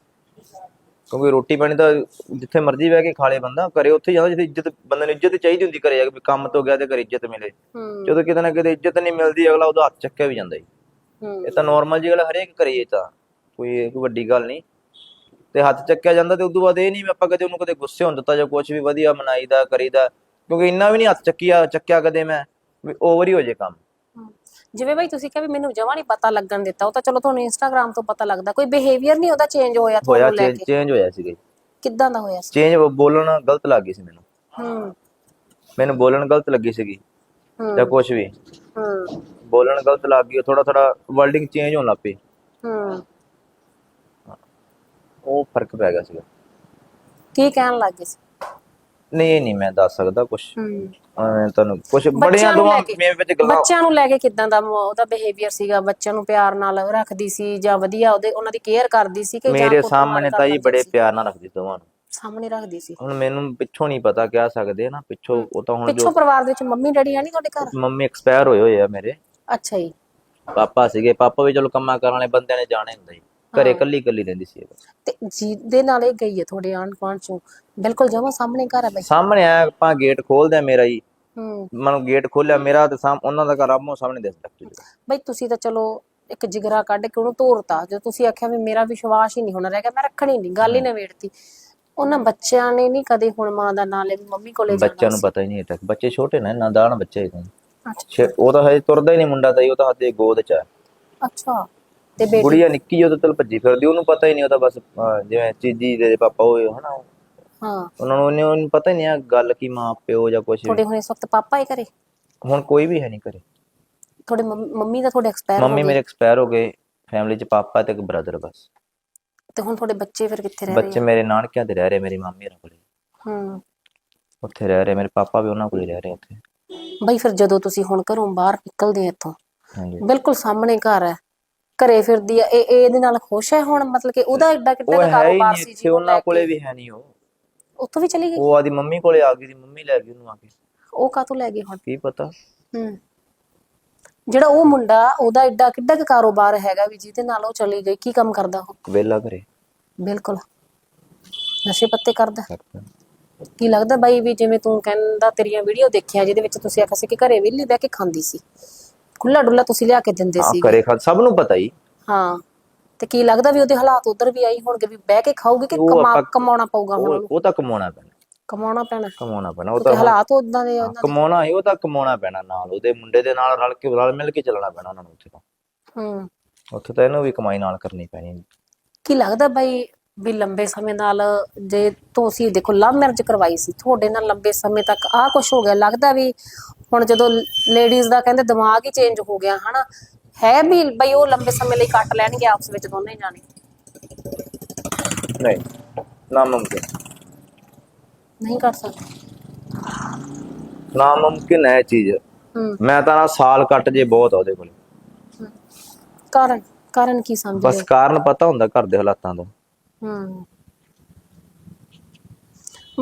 ਕਿਉਂਕਿ ਰੋਟੀ ਪਾਣੀ ਤਾਂ ਜਿੱਥੇ ਮਰਜ਼ੀ ਬਹਿ ਕੇ ਖਾ ਲੇ ਬੰਦਾ ਘਰੇ ਉੱਥੇ ਜਾਂਦਾ ਜਿੱਥੇ ਇੱਜ਼ਤ ਬੰਦੇ ਨੂੰ ਇੱਜ਼ਤ ਚਾਹੀਦੀ ਹੁੰਦੀ ਘਰੇ ਜਾ ਕੇ ਵੀ ਕੰਮ ਤੋਂ ਗਿਆ ਤੇ ਘਰੇ ਇੱਜ਼ਤ ਮਿਲੇ। ਹੂੰ। ਜਦੋਂ ਕਿਤੇ ਨਾ ਕਿਤੇ ਇੱਜ਼ਤ ਨਹੀਂ ਮਿਲਦੀ ਅਗਲਾ ਉਹਦਾ ਹੱਥ ਚੱਕਿਆ ਵੀ ਜਾਂਦਾ ਜੀ। ਹੂੰ। ਇਹ ਤਾਂ ਨਾਰਮਲ ਜੀ ਗੱਲ ਹਰੇਕ ਕਰੀਏ ਤਾਂ ਕੋਈ ਕੋਈ ਵੱਡੀ ਗੱਲ ਨਹੀਂ। ਤੇ ਹੱਥ ਚੱਕਿਆ ਜਾਂਦਾ ਤੇ ਉਦੋਂ ਬਾਅਦ ਇਹ ਨਹੀਂ ਵੀ ਆਪਾਂ ਕਦੇ ਉਹਨੂੰ ਕਦੇ ਗੁੱਸੇ ਹੋਣ ਦਿੱਤਾ ਜਾਂ ਕੁਝ ਵੀ ਵਧੀਆ ਮਨਾਈਦਾ ਕਰੀਦਾ ਕਿਉਂਕਿ ਇੰਨਾ ਵੀ ਨਹੀਂ ਹੱਥ ਚੱਕਿਆ ਚੱਕਿਆ ਕਦੇ ਮੈਂ ਵੀ ਓਵਰ ਹੀ ਹੋ ਜੇ ਕੰਮ। ਜਿਵੇਂ ਬਾਈ ਤੁਸੀਂ ਕਿਹਾ ਵੀ ਮੈਨੂੰ ਜਮਾ ਨਹੀਂ ਪਤਾ ਲੱਗਣ ਦਿੱਤਾ ਉਹ ਤਾਂ ਚਲੋ ਤੁਹਾਨੂੰ ਇੰਸਟਾਗ੍ਰam ਤੋਂ ਪਤਾ ਲੱਗਦਾ ਕੋਈ ਬਿਹੇਵੀਅਰ ਨਹੀਂ ਉਹਦਾ ਚੇਂਜ ਹੋਇਆ ਹੋਇਆ ਤੁਹਾਨੂੰ ਲੈ ਚੇਂਜ ਕੇ। ਚੇਂਜ ਹੋਇਆ ਸੀਗਾ ਕਿੱਦਾਂ ਦਾ ਹੋਇਆ ਸੀ? ਚੇਂਜ ਬੋਲਣ ਗਲਤ ਲੱਗ ਗਈ ਸੀ ਮੈਨੂੰ। ਹੂੰ। ਮੈਨੂੰ ਬੋਲਣ ਗਲਤ ਲੱਗੀ ਸੀਗੀ। ਹੂੰ। ਜਾਂ ਕੁਝ ਵੀ। ਹੂੰ। ਬੋਲਣ ਗਲਤ ਲੱਗ ਗਈ ਥੋੜਾ ਥੋੜਾ ਵਰਡਿੰਗ ਚੇਂਜ ਹੋਣ ਲੱਗ ਪਈ। ਹੂੰ। ਉਹ ਫ਼ਰਕ ਪੈ ਗਿਆ ਸੀਗਾ। ਕੀ ਕਹਿਣ ਲੱਗੇ ਸੀ? ਨਹੀਂ ਨਹੀਂ ਮੈਂ ਦੱਸ ਸਕਦਾ ਕੁਝ ਹੂੰ। ਤੁਹਾਨੂੰ ਕੁਝ ਬੜੀਆਂ ਦੋਵਾਂ ਮੇਰੇ ਵਿੱਚ ਗੱਲਾਂ ਬੱਚਿਆਂ ਨੂੰ ਲੈ ਕੇ ਕਿਦਾਂ ਦਾ ਮ- ਉਹਦਾ ਬਿਹੇਵੀਅਰ ਸੀਗਾ? ਬੱਚਿਆਂ ਨੂੰ ਪਿਆਰ ਨਾਲ ਰੱਖਦੀ ਸੀ ਜਾਂ ਵਧੀਆ ਉਹਦੇ ਉਹਨਾਂ ਦੀ ਕੇਅਰ ਕਰਦੀ ਸੀ ਕਿ ਜਾਂ ਮੇਰੇ ਸਾਹਮਣੇ ਤਾਂ ਜੀ ਬੜੇ? ਪਿਆਰ ਨਾਲ ਰੱਖਦੀ ਦੋਵਾਂ ਨੂੰ। ਸਾਹਮਣੇ ਰੱਖਦੀ ਸੀ। ਹੁਣ ਮੈਨੂੰ ਪਿੱਛੋਂ ਨਹੀਂ ਪਤਾ ਕਹਿ ਸਕਦੇ ਨਾ ਪਿੱਛੋਂ ਉਹ ਤਾਂ ਹੁਣ ਪਿੱਛੋਂ ਜੋ ਪਰਿਵਾਰ ਦੇ ਵਿੱਚ ਮੰਮੀ ਡੈਡੀ ਆ ਨਹੀਂ ਤੁਹਾਡੇ ਘਰ? ਮੰਮੀ ਐਕਸਪਾਇਰ ਹੋਏ ਹੋਏ ਆ ਮੇਰੇ। ਅੱਛਾ ਜੀ। ਪਾਪਾ ਸੀਗੇ। ਪਾਪਾ ਵੀ ਚਲੋ ਕੰਮਾਂ ਕਰਨ ਵਾਲੇ ਬੰਦਿਆਂ ਨੇ ਜਾਣੇ ਹੁੰਦਾ ਜੀ। ਘਰੇ ਇਕੱਲੀ ਇਕੱਲੀ ਰਹਿੰਦੀ ਸੀ ਇਹ। ਤੇ। ਜਿਹਦੇ ਨਾਲ ਇਹ ਗਈ ਹੈ ਤੁਹਾਡੇ ਆਂਢ ਗੁਆਂਢ ਚੋਂ ਬਿਲਕੁਲ ਜਮਾ ਸਾਹਮਣੇ ਘਰ ਹੈ ਬਈ। ਸਾਹਮਣੇ ਆ ਆਪਾਂ ਗੇਟ ਖੋਲਦੇ ਆ ਮੇਰਾ ਜੀ। ਹੂੰ। ਮਨ ਗੇਟ ਖੋਲਿਆ ਮੇਰਾ ਤੇ ਸਾਹਮ ਉਹਨਾਂ ਦਾ ਘਰ ਆਪੋ ਸਾਹਮਣੇ ਦਿਸਦਾ actually। ਬਈ ਤੁਸੀਂ ਤਾਂ ਚਲੋ ਇੱਕ ਜਿਗਰਾ ਕੱਢ ਕੇ ਉਹਨੂੰ ਤੋਰਤਾ ਜਦੋਂ ਤੁਸੀਂ ਆਖਿਆ ਵੀ ਮੇਰਾ ਵਿਸ਼ਵਾਸ ਹੀ ਨਹੀਂ ਹੋਣਾ ਰਹਿ ਗਿਆ ਮੈਂ ਰੱਖਣੀ ਨਹੀਂ ਗੱਲ ਹੀ ਨਵੇੜਤੀ ਉਹਨਾਂ ਬੱਚਿਆਂ ਨੇ ਨਹੀਂ ਕਦੇ ਹੁਣ ਮਾਂ ਦਾ ਨਾਂ ਲੈ ਵੀ ਮੰਮੀ ਕੋਲੇ ਜਾਣਾ ਬੱਚਿਆਂ ਨੂੰ ਪਤਾ ਹੀ ਨਹੀਂ ਤੱਕ। ਬੱਚੇ ਛੋਟੇ ਨੇ ਨਾਦਾਨ ਬੱਚੇ ਨੇ। ਅੱਛਾ। ਛੇ- ਉਹ ਤਾਂ ਹਜੇ ਤੁਰਦਾ ਹੀ ਨਹੀਂ ਮੁੰਡਾ ਤਾਂ ਜੀ, ਉਹ ਤਾਂ ਹੱਥੇ ਗੋਦ ਚ ਆ। ਅੱਛਾ। ਤੇ ਬੇਟੀ ਗੁੜੀਆ ਨਿੱਕੀ ਉਹ ਤਾਂ ਭੱਜੀ ਫਿਰਦੀ ਉਹਨੂੰ ਪਤਾ ਹੀ ਨਹੀਂ ਉਹ ਤਾਂ ਬਸ ਅਹ, ਜਿਵੇਂ ਚੀਜੀ ਦੇ ਪਾਪਾ ਹੋਏ ਹਨਾ ਹਾਂ। ਉਹਨਾਂ ਨੂੰ ਉਹਨੇ- ਉਹਨੂੰ ਪਤਾ ਹੀ ਨਹੀਂ ਆ ਗੱਲ ਕੀ ਮਾਂ ਪਿਓ ਜਾਂ ਕੁਝ ਤੁਹਾਡੇ ਹੁਣ ਇਸ ਵਕਤ ਪਾਪਾ ਹੀ ਘਰੇ? ਹੁਣ ਕੋਈ ਵੀ ਹੈ ਨਹੀਂ ਘਰੇ। ਤੁਹਾਡੇ ਮੰਮ- ਮੰਮੀ ਦਾ ਤੁਹਾਡੇ ਐਕਸਪਾਇਰ ਮੰਮੀ ਮੇਰੇ ਐਕਸਪਾਇਰ ਹੋ ਗਏ ਫੈਮਿਲੀ ਚ ਪਾਪਾ ਤੇ ਇੱਕ ਬ੍ਰਦਰ ਬਸ। ਤੇ ਹੁਣ ਤੁਹਾਡੇ ਬੱਚੇ ਫਿਰ ਕਿੱਥੇ ਰਹਿ ਰਹੇ ਬੱਚੇ ਮੇਰੇ ਨਾਨਕਿਆਂ ਤੇ ਰਹਿ ਰਹੇ ਮੇਰੀ ਮਾਮੀ ਹੋਰਾਂ ਕੋਲੇ। ਹੂੰ। ਉੱਥੇ ਰਹਿ ਰਹੇ ਮੇਰੇ ਪਾਪਾ ਵੀ ਉਹਨਾਂ ਕੋਲੇ ਰਹਿ ਰਹੇ ਉੱਥੇ। ਬਈ ਫਿਰ ਜਦੋਂ ਤੁਸੀਂ ਹੁਣ ਘਰੋਂ ਬਾਹਰ ਨਿਕਲਦੇ ਆ ਇੱਥੋਂ ਹਾਂਜੀ। ਬਿਲਕੁਲ ਸਾਹਮਣੇ ਘਰ ਹੈ। ਘਰੇ ਫਿਰਦੀ ਆ ਇਹ ਇਹ ਇਹਦੇ ਨਾਲ ਖੁਸ਼ ਹੈ ਹੁਣ? ਮਤਲਬ ਕਿ ਉਹਦਾ ਐਡਾ ਕਿੱਡਾ ਉਹ ਕੁ ਹੈ ਹੀ ਕਾਰੋਬਾਰ ਨਹੀਂ ਸੀ ਜੀ ਇੱਥੇ ਉਹਨਾਂ ਕੋਲੇ ਵੀ ਹੈ ਨਹੀਂ ਉਹ। ਉੱਥੋਂ ਵੀ ਚਲੀ ਗਈ? ਉਹ ਆਦੀ ਮੰਮੀ ਕੋਲੇ ਆ ਗਈ ਸੀ ਮੰਮੀ ਲੈ ਗਈ ਉਹਨੂੰ ਆ ਕੇ। ਉਹ ਕਾਹਤੋਂ ਲੈ ਗਈ ਹੁਣ? ਕੀ ਪਤਾ? ਹੂੰ। ਜਿਹੜਾ ਉਹ ਮੁੰਡਾ ਉਹਦਾ ਐਡਾ ਕਿੱਡਾ ਕੁ ਕਾਰੋਬਾਰ ਹੈਗਾ ਵੀ ਜਿਹਦੇ ਨਾਲ ਉਹ ਚਲੀ ਗਈ ਕੀ ਕੰਮ ਕਰਦਾ ਉਹ? ਵੇਲਾ ਘਰੇ। ਬਿਲਕੁਲ। ਨਸ਼ੇ ਪੱਤੇ ਕਰਦਾ। ਕਰਦਾ। ਕੀ ਲੱਗਦਾ ਬਾਈ ਵੀ ਜਿਵੇਂ ਤੂੰ ਕਹਿੰਦਾ ਤੇਰੀਆਂ ਵੀਡੀਓ ਦੇਖਿਆ ਜਿਹਦੇ ਵਿੱਚ ਤੁਸੀਂ ਆਖਿਆ ਸੀ ਕਿ ਘਰੇ ਵਿਹਲੀ ਬਹਿ ਕੇ ਖਾਂਦੀ ਸੀ। ਖੁੱਲਾ ਡੁੱਲਾ ਤੁਸੀਂ ਲਿਆ ਕੇ ਦਿੰਦੇ ਸੀ ਘਰੇ ਖਾ ਸਭ ਨੂੰ ਪਤਾ ਹੀ। ਹਾਂ ਤੇ ਕੀ ਲੱਗਦਾ ਵੀ ਉਹਦੇ ਹਾਲਾਤ ਉਧਰ ਵੀ ਆਈ ਹੋਣਗੇ ਵੀ ਬਹਿ ਕੇ ਖਾਊਗੀ ਕਿ ਉਹ ਕਮਾ ਆਪਾਂ- ਕਮਾਉਣਾ ਪਊਗਾ ਹੁਣ ਉਹ ਉਹਨੂੰ ਉਹ ਤਾਂ ਕਮਾਉਣਾ ਪੈਣਾ। ਕਮਾਉਣਾ ਪੈਣਾ। ਕਮਾਉਣਾ ਪੈਣਾ ਉਹ ਤਾਂ ਹਾਲਾਤ ਉਦਾਂ ਦੇ ਆ ਉਹਨਾਂ ਕਮਾਉਣਾ ਹੀ ਉਹ ਤਾਂ ਕਮਾਉਣਾ ਪੈਣਾ ਨਾਲ। ਉਹਦੇ ਮੁੰਡੇ ਦੇ ਨਾਲ ਰਲ ਕੇ ਰਲ ਮਿਲ ਕੇ ਚੱਲਣਾ ਪੈਣਾ ਉਹਨਾਂ ਨੂੰ ਉੱਥੇ ਤਾਂ। ਹੂੰ। ਉੱਥੇ ਤਾਂ ਇਹਨੂੰ ਵੀ ਕਮਾਈ ਨਾਲ ਕਰਨੀ ਪੈਣੀ। ਕੀ ਲੱਗਦਾ ਬਾਈ ਵੀ ਲੰਬੇ ਸਮੇਂ ਨਾਲ ਜੇ ਤੁਸੀਂ ਦੇਖੋ ਲਵ ਮੈਰਿਜ ਕਰਵਾਈ ਸੀ ਤੁਹਾਡੇ ਨਾਲ ਲੰਬੇ ਸਮੇਂ ਤੱਕ ਆਹ ਕੁਝ ਹੋ ਗਿਆ ਲੱਗਦਾ ਵੀ ਹੁਣ ਜਦੋਂ ਲੇਡੀਜ਼ ਦਾ ਕਹਿੰਦੇ ਦਿਮਾਗ ਹੀ ਚੇਂਜ ਹੋ ਗਿਆ ਹਨਾ? ਹੈ ਵੀ ਬਈ ਉਹ ਲੰਬੇ ਸਮੇਂ ਲਈ ਕੱਟ ਲੈਣਗੇ ਆਪਸ ਵਿੱਚ ਦੋਨੇ ਜਾਣੇ? ਨਹੀਂ ਨਾਮੁਮਕਿਨ। ਨਹੀਂ ਕਰ ਸਕਦੇ। ਨਾਮੁਮਕਿਨ ਹੈ ਇਹ ਚੀਜ਼। ਹੂੰ। ਮੈਂ ਤਾਂ ਨਾ ਸਾਲ ਕੱਟ ਜੇ ਬਹੁਤ ਆ ਉਹਦੇ ਕੋਲ। ਕਾਰਨ ਕਾਰਨ ਕੀ ਸਮਝਦੇ ਬਸ ਕਾਰਨ ਪਤਾ ਹੁੰਦਾ ਘਰ ਦੇ ਹਾਲਾਤਾਂ ਦਾ। ਹੂੰ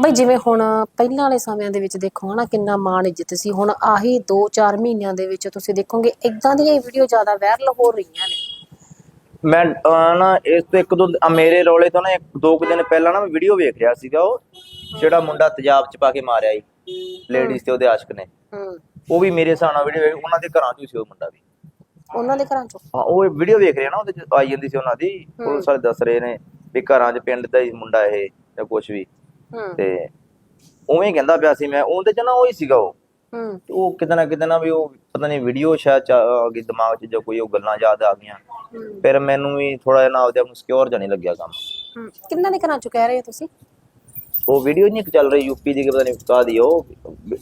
ਬਈ ਜਿਵੇਂ ਹੁਣ ਪਹਿਲਾਂ ਵਾਲੇ ਸਮਿਆਂ ਦੇ ਵਿੱਚ ਦੇਖੋ ਹਨਾ ਕਿੰਨਾ ਮਾਣ ਇੱਜ਼ਤ ਸੀ। ਹੁਣ ਆਹੀ 2-4 ਮਹੀਨਿਆਂ ਦੇ ਵਿੱਚ ਤੁਸੀਂ ਦੇਖੋਗੇ ਇਦਾਂ ਦੀਆਂ ਹੀ ਵੀਡੀਓ ਜ਼ਿਆਦਾ ਵਾਇਰਲ ਹੋ ਰਹੀਆਂ ਨੇ। ਮੈਂ ਅਹ, ਨਾ ਇਸ ਤੋਂ ਇੱਕ ਦੋ ਮੇਰੇ ਰੋਲੇ ਤੋਂ ਨਾ ਇੱਕ ਦੋ ਕੁ ਦਿਨ ਪਹਿਲਾਂ ਨਾ ਮੈਂ ਵੀਡੀਓ ਵੇਖ ਰਿਹਾ ਸੀਗਾ ਉਹ ਜਿਹੜਾ ਮੁੰਡਾ ਤੇਜ਼ਾਬ ਚ ਪਾ ਕੇ ਮਾਰਿਆ ਸੀ ਲੇਡੀਜ਼ ਤੇ ਉਹਦੇ ਆਸ਼ਕ ਨੇ। ਹੂੰ। ਉਹ ਵੀ ਮੇਰੇ ਹਿਸਾਬ ਨਾਲ ਵੀਡੀਓ ਉਹਨਾਂ ਦੇ ਘਰਾਂ 'ਚ ਹੀ ਸੀ ਉਹ ਮੁੰਡਾ ਵੀ। ਉਹਨਾਂ ਦੇ ਘਰਾਂ ਚੋਂ? ਹਾਂ ਉਹ ਵੀਡੀਓ ਵੇਖ ਰਿਹਾ ਨਾ ਉਹਦੇ 'ਚ ਆਈ ਜਾਂਦੀ ਸੀ ਉਹਨਾਂ ਦੀ ਪੁਲਿਸ ਵਾਲੇ ਦੱਸ ਰਹੇ ਨੇ। ਵੀ ਘਰਾਂ 'ਚ ਪਿੰਡ ਦਾ ਹੀ ਮੁੰਡਾ ਇਹ ਜਾਂ ਕੁਝ ਵੀ। ਹੂੰ। ਤੇ ਉਵੇਂ ਕਹਿੰਦਾ ਪਿਆ ਸੀ ਮੈਂ ਉਹਦੇ 'ਚ ਨਾ ਉਹ ਹੀ ਸੀਗਾ ਉਹ। ਹੂੰ। ਤੇ ਉਹ ਕਿਤੇ ਨਾ ਕਿਤੇ ਨਾ ਵੀ ਉਹ ਪਤਾ ਨਹੀਂ ਵੀਡੀਓ ਸ਼ਾਇਦ ਚ ਆ ਗਈ ਦਿਮਾਗ 'ਚ ਜਾਂ ਕੋਈ ਉਹ ਗੱਲਾਂ ਯਾਦ ਆ ਗਈਆਂ। ਫਿਰ ਮੈਨੂੰ ਵੀ ਥੋੜਾ ਜਿਹਾ ਨਾ ਆਪਦੇ ਆਪ ਨੂੰ ਸਿਕਿਉਰ ਜਾਣੀ ਲੱਗਿਆ ਕੰਮ। ਹੂੰ। ਕਿੰਨਾਂ ਦੇ ਘਰਾਂ ਚੋਂ ਕਹਿ ਰਹੇ ਹੋ ਤੁਸੀਂ? ਉਹ ਵੀਡੀਓ ਨਹੀਂ ਇੱਕ ਚੱਲ ਰਹੀ ਯੂਪੀ ਦੀ ਕਿ ਪਤਾ ਨਹੀਂ ਕਾਦੀ ਉਹ।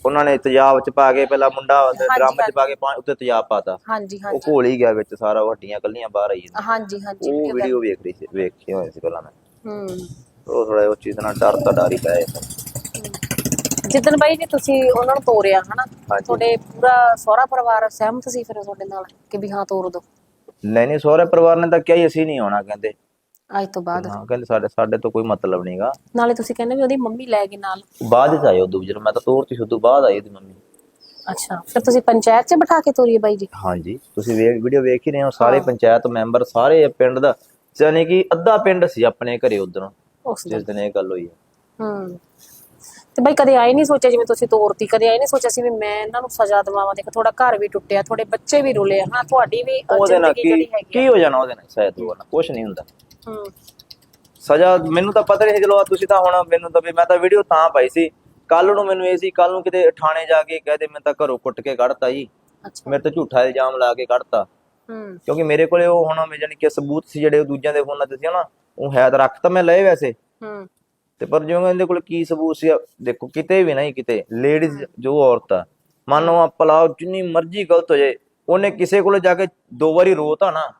ਉਹਨਾਂ ਨੇ ਤੇਜ਼ਾਬ ਚ ਪਾ ਕੇ ਪਹਿਲਾਂ ਮੁੰਡਾ ਡਰਮ ਚ ਪਾ ਕੇ ਪਾ- ਉੱਤੇ ਤੇਜ਼ਾਬ ਪਾਤਾ। ਹਾਂਜੀ ਉਹ ਹਾਂਜੀ। ਘੋਲ ਹੀ ਗਿਆ ਵਿੱਚ ਸਾਰਾ ਉਹ ਹੱਡੀਆਂ ਕੱਲੀਆਂ ਬਾਹਰ ਆਈ ਜਾਂਦੀਆਂ ਹਾਂਜੀ ਹਾਂਜੀ ਉਹ video ਵੀਡੀਓ ਵੇਖ ਰਹੀ ਸੀ ਵੇਖੀ ਹੋਈ ਸੀ ਪਹਿਲਾਂ ਮੈਂ। ਹੂੰ। ਉਹ ਥੋੜਾ ਉਸ ਚੀਜ਼ ਨਾਲ ਡਰ ਤਾਂ ਡਰ ਹੀ ਪਿਆ ਜਿੱਦਣ ਬਾਈ ਜੀ ਤੁਸੀਂ ਉਹਨਾਂ ਨੂੰ ਤੋਰਿਆ ਹਨਾ। ਤੁਹਾਡੇ ਪੂਰਾ ਸਹੁਰਾ ਪਰਿਵਾਰ ਸਹਿਮਤ ਸੀ ਫਿਰ ਤੁਹਾਡੇ ਨਾਲ ਕਿ ਵੀ ਹਾਂ ਤੋਰ ਦੋ? ਨਹੀਂ ਨਹੀਂ ਸਹੁਰੇ ਪਰਿਵਾਰ ਨੇ ਤਾਂ ਕਿਹਾ ਹੀ ਅਸੀਂ ਨਹੀਂ ਆਉਣਾ ਕਹਿੰਦੇ। ਅੱਜ ਤੋਂ ਬਾਅਦ। ਹਾਂ ਕਹਿੰਦੇ ਸਾਡੇ ਸਾਡੇ ਤੋਂ ਕੋਈ ਮਤਲਬ ਨਹੀਂਗਾ ਨਾਲੇ ਤੁਸੀਂ ਕਹਿੰਦੇ ਵੀ ਉਹਦੀ ਮੰਮੀ ਲੈ ਗਈ ਨਾਲ। ਬਾਅਦ ਵਿੱਚ ਆਏ ਉਦੋਂ ਜਦੋਂ ਮੈਂ ਤਾਂ ਤੋਰ ਤੀ ਉਦੋਂ ਬਾਅਦ ਆਈ ਉਹਦੀ ਮੰਮੀ। ਅੱਛਾ ਫਿਰ ਤੁਸੀਂ ਪੰਚਾਇਤ 'ਚ ਬਿਠਾ ਕੇ ਤੋਰੀਏ ਬਾਈ ਜੀ? ਹਾਂਜੀ ਤੁਸੀਂ ਵੇਖ ਵੀਡੀਓ ਵੇਖ ਹੀ ਰਹੇ ਹੋ ਸਾਰੇ ਪੰਚਾਇਤ ਮੈਂਬਰ ਸਾਰੇ ਪਿੰਡ ਦਾ ਯਾਨੀ ਕਿ ਅੱਧਾ ਪਿੰਡ ਸੀ ਆਪਣੇ ਘਰੇ ਉਧਰੋਂ ਉਸ ਦਿਨ। ਜਿਸ ਦਿਨ ਇਹ ਗੱਲ ਹੋਈ ਹੈ। ਹੂੰ। ਤੇ ਬਾਈ ਕਦੇ ਆਏ ਨਹੀਂ ਸੋਚਿਆ ਜਿਵੇਂ ਤੁਸੀਂ ਤੋਰਤੀ ਕਦੇ ਆਏ ਨਹੀਂ ਸੋਚਿਆ ਸੀ ਵੀ ਮੈਂ ਇਹਨਾਂ ਨੂੰ ਸਜ਼ਾ ਦਵਾਵਾਂ? ਦੇਖ ਤੁਹਾਡਾ ਘਰ ਵੀ ਟੁੱਟਿਆ ਤੁਹਾਡੇ ਬੱਚੇ ਵੀ ਰੁਲੇ ਹਾਂ ਤੁਹਾਡੀ ਵੀ ਜ਼ਿੰਦਗੀ ਕੀ ਜਿਹੜੀ ਹੈਗੀ ਕੀ ਹੋ ਜਾਣਾ ਉਹਦੇ ਨਾਲ? ਸ਼ਾਇਦ ਉਹ ਕੁਝ ਨਹੀਂ ਹੁੰਦਾ। ਸਜ਼ਾ ਮੈਨੂੰ ਤਾਂ ਪਤਾ ਨਹੀਂ ਚਲੋ ਤੁਸੀਂ ਤਾਂ ਹੁਣ ਮੈਨੂੰ ਤਾਂ ਵੀ ਮੈਂ ਤਾਂ ਵੀਡੀਓ ਤਾਂ ਪਾਈ ਸੀ। ਕੱਲ ਨੂੰ ਮੈਨੂੰ ਇਹ ਸੀ ਕੱਲ ਨੂੰ ਕਿਤੇ ਥਾਣੇ ਜਾ ਕੇ ਕਹਦੇ ਮੈਂ ਤਾਂ ਘਰੋਂ ਕੁੱਟ ਕੇ ਕੱਢਤਾ ਜੀ। ਮੇਰੇ ਤੇ ਝੂਠਾ ਇਲਜ਼ਾਮ ਲਾ ਕੇ ਕੱਢਤਾ। ਕਿਉਂਕਿ ਮੇਰੇ ਕੋਲੇ ਉਹ ਹੁਣ ਮੈਂ ਜਾਨੀ ਕਿ ਸਬੂਤ ਸੀ ਜਿਹੜੇ ਉਹ ਦੂਜਿਆਂ ਦੇ ਫੋਨਾਂ ਤੇ ਸੀ ਨਾ ਉਹ ਹੈ ਤਾਂ ਰੱਖ ਤਾਂ ਮੈਂ ਲਏ ਵੈਸੇ। ਤੇ ਪਰ ਜਿਉਂ ਇਹਦੇ ਕੋਲ ਕੀ ਸਬੂਤ ਸੀ ਦੇਖੋ ਕਿਤੇ ਵੀ ਨਹੀਂ ਕਿਤੇ ਲੇਡੀਜ਼ ਜੋ ਔਰਤ ਆ ਮੰਨ ਲਓ ਆ ਭਲਾ ਜਿੰਨੀ ਮਰਜ਼ੀ ਗਲਤ ਹੋ ਜਾਏ ਉਹਨੇ ਕਿਸੇ ਕੋਲ ਜਾ ਕੇ ਦੋ ਵਾਰੀ ਰੋਤਾ ਨਾ।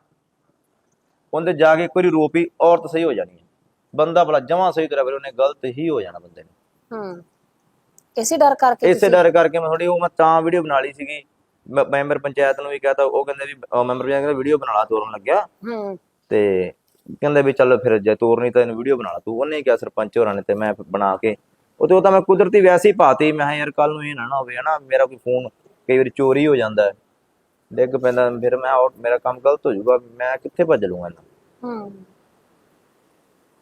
ਉਹਦੇ ਜਾ ਕੇ ਇੱਕ ਵਾਰੀ ਰੋ ਪਈ ਔਰਤ ਸਹੀ ਹੋ ਜਾਣੀ ਹੈ। ਬੰਦਾ ਭਲਾ ਜਮਾਂ ਸਹੀ ਤਰ੍ਹਾਂ ਫਿਰ ਉਹਨੇ ਗਲਤ ਹੀ ਹੋ ਜਾਣਾ ਬੰਦੇ ਨੇ। ਹੂੰ। ਇਸੇ ਡਰ ਕਰਕੇ ਇਸੇ ਡਰ ਕਰਕੇ ਮੈਂ ਥੋੜੀ ਉਹ ਮੈਂ ਤਾਂ ਵੀਡੀਓ ਬਣਾ ਲਈ ਸੀਗੀ। ਮੈਂ ਮੈਂਬਰ ਪੰਚਾਇਤ ਨੂੰ ਵੀ ਕਹਤਾ ਉਹ ਕਹਿੰਦੇ ਵੀ ਅਹ ਮੈਂਬਰ ਪੰਚਾਇਤ ਕਹਿੰਦਾ ਵੀਡੀਓ ਬਣਾ ਲਾ ਤੋਰਨ ਲੱਗਿਆ। ਹੂੰ। ਤੇ ਕਹਿੰਦੇ ਵੀ ਚੱਲ ਫਿਰ ਜੇ ਤੋਰਨੀ ਤਾਂ ਇਹਨੂੰ ਵੀਡੀਓ ਬਣਾ ਲਾ। ਤੂੰ ਉਹਨੇ ਕਿਹਾ ਸਰਪੰਚ ਹੋਰਾਂ ਨੇ ਤੇ ਮੈਂ ਬਣਾ ਕੇ ਉਹ ਤੇ ਉਹ ਤਾਂ ਮੈਂ ਕੁਦਰਤੀ ਵੈਸੇ ਹੀ ਪਾਤੀ। ਮੈਂ ਕਿਹਾ ਯਾਰ ਕੱਲ ਨੂੰ ਇਹ ਨਾ ਨਾ ਹੋਵੇ ਹਨਾ। ਮੇਰਾ ਕੋਈ ਫੋਨ ਕਈ ਵਾਰੀ ਚੋਰੀ ਹੋ ਜਾਂਦਾ। ਹੈ ਡਿੱਗ ਪੈਂਦਾ ਫਿਰ ਮੈਂ ਮੇਰਾ ਕੰਮ ਗਲਤ ਹੋ ਜਾਊਗਾ। ਮੈਂ ਕਿੱਥੇ ਭੱਜ ਲੂੰਗਾ ਇਹਨਾਂ? ਹੂੰ।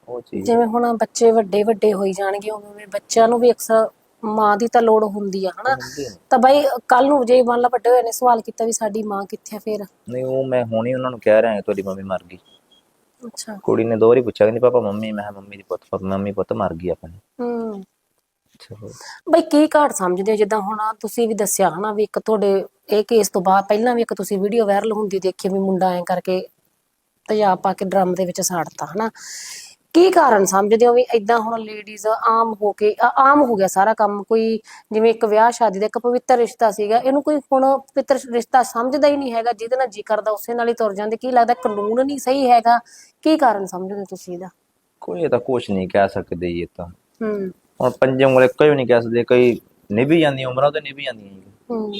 ਉਹ ਚੀਜ਼ ਜਿਵੇਂ ਹੁਣ ਬੱਚੇ ਵੱਡੇ ਵੱਡੇ ਹੋਈ ਜਾਣਗੇ ਉਵੇਂ ਬੱਚਿਆਂ ਨੂੰ ਵੀ ਅਕਸਰ ਮਾਂ ਦੀ ਤਾਂ ਲੋੜ ਹੁੰਦੀ ਆ ਹਨਾ? ਹੁੰਦੀ। ਤਾਂ ਬਾਈ ਕੱਲ ਨੂੰ ਜੇ ਮੰਨ ਲਾ ਵੱਡੇ ਹੋਏ ਨੇ ਸਵਾਲ ਕੀਤਾ ਵੀ ਸਾਡੀ ਮਾਂ ਕਿੱਥੇ ਆ ਫੇਰ? ਨਹੀਂ ਉਹ ਮੈਂ ਹੁਣੀ ਉਹਨਾਂ ਨੂੰ ਕਹਿ ਰਿਹਾ ਤੁਹਾਡੀ ਮੰਮੀ ਮਰ ਗਈ। ਅੱਛਾ। ਕੁੜੀ ਨੇ ਦੋ ਵਾਰੀ ਪੁੱਛਿਆ ਕਹਿੰਦੀ ਪਾਪਾ ਮੰਮੀ ਮੈਂ ਕਿਹਾ ਮੰਮੀ ਦੀ ਪੁੱਤ ਮੰਮੀ ਪੁੱਤ ਮਰ ਗਈ ਆਪਣੀ। ਹੂੰ। ਚਲੋ ਬਈ ਕੀ ਘਾਟ ਸਮਝਦੇ ਹੋ? ਜਿੱਦਾਂ ਹੁਣ ਤੁਸੀਂ ਵੀ ਦੱਸਿਆ ਹਨਾ ਵੀ ਇੱਕ ਤੁਹਾਡੇ ਇਹ ਕੇਸ ਤੋਂ ਬਾਅਦ ਪਹਿਲਾਂ ਵੀ ਇੱਕ ਤੁਸੀਂ ਵੀਡੀਓ ਵਾਇਰਲ ਹੁੰਦੀ ਦੇਖੀ ਵੀ ਮੁੰਡਾ ਐ ਕਰਕੇ ਤੇਜ਼ਾਬ ਪਾ ਕੇ ਡਰਮ ਦੇ ਵਿੱਚ ਸਾੜਤਾ ਹਨਾ? ਕੀ ਕਾਰਨ ਸਮਝਦੇ ਹੋ ਵੀ ਇਦਾਂ ਹੁਣ ਲੇਡੀਜ਼ ਆਮ ਹੋ ਕੇ ਆਮ ਹੋ ਗਿਆ ਸਾਰਾ ਕੰਮ? ਕੋਈ ਜਿਵੇਂ ਇੱਕ ਵਿਆਹ ਸ਼ਾਦੀ ਦਾ ਇੱਕ ਪਵਿੱਤਰ ਰਿਸ਼ਤਾ ਸੀਗਾ ਇਹਨੂੰ ਕੋਈ ਹੁਣ ਪਵਿੱਤਰ ਰਿਸ਼ਤਾ ਸਮਝਦਾ ਹੀ ਨਹੀਂ ਹੈਗਾ ਜਿਹਦੇ ਨਾਲ ਜੀ ਕਰਦਾ ਉਸੇ ਨਾਲ ਹੀ ਤੁਰ ਜਾਂਦੇ ਕੀ ਲੱਗਦਾ ਕਾਨੂੰਨ ਨਹੀਂ ਸਹੀ ਹੈਗਾ? ਕੀ ਕਾਰਨ ਸਮਝਦੇ ਹੋ ਤੁਸੀਂ ਇਹਦਾ? ਕੋਈ ਇਹ ਤਾਂ ਕੁਝ ਨਹੀਂ ਕਹਿ ਸਕਦੇ ਇਹ ਤਾਂ। ਹੂੰ। ਹੁਣ ਪੰਜੇ ਉਂਗਲੇ ਕੋਈ ਨਹੀਂ ਕਹਿ ਸਕਦੇ ਕਈ ਨਿਭੀ ਜਾਂਦੀਆਂ ਉਮਰਾਂ ਤੇ ਨਿਭੀ ਜਾਂਦੀਆਂ ਹੂੰ।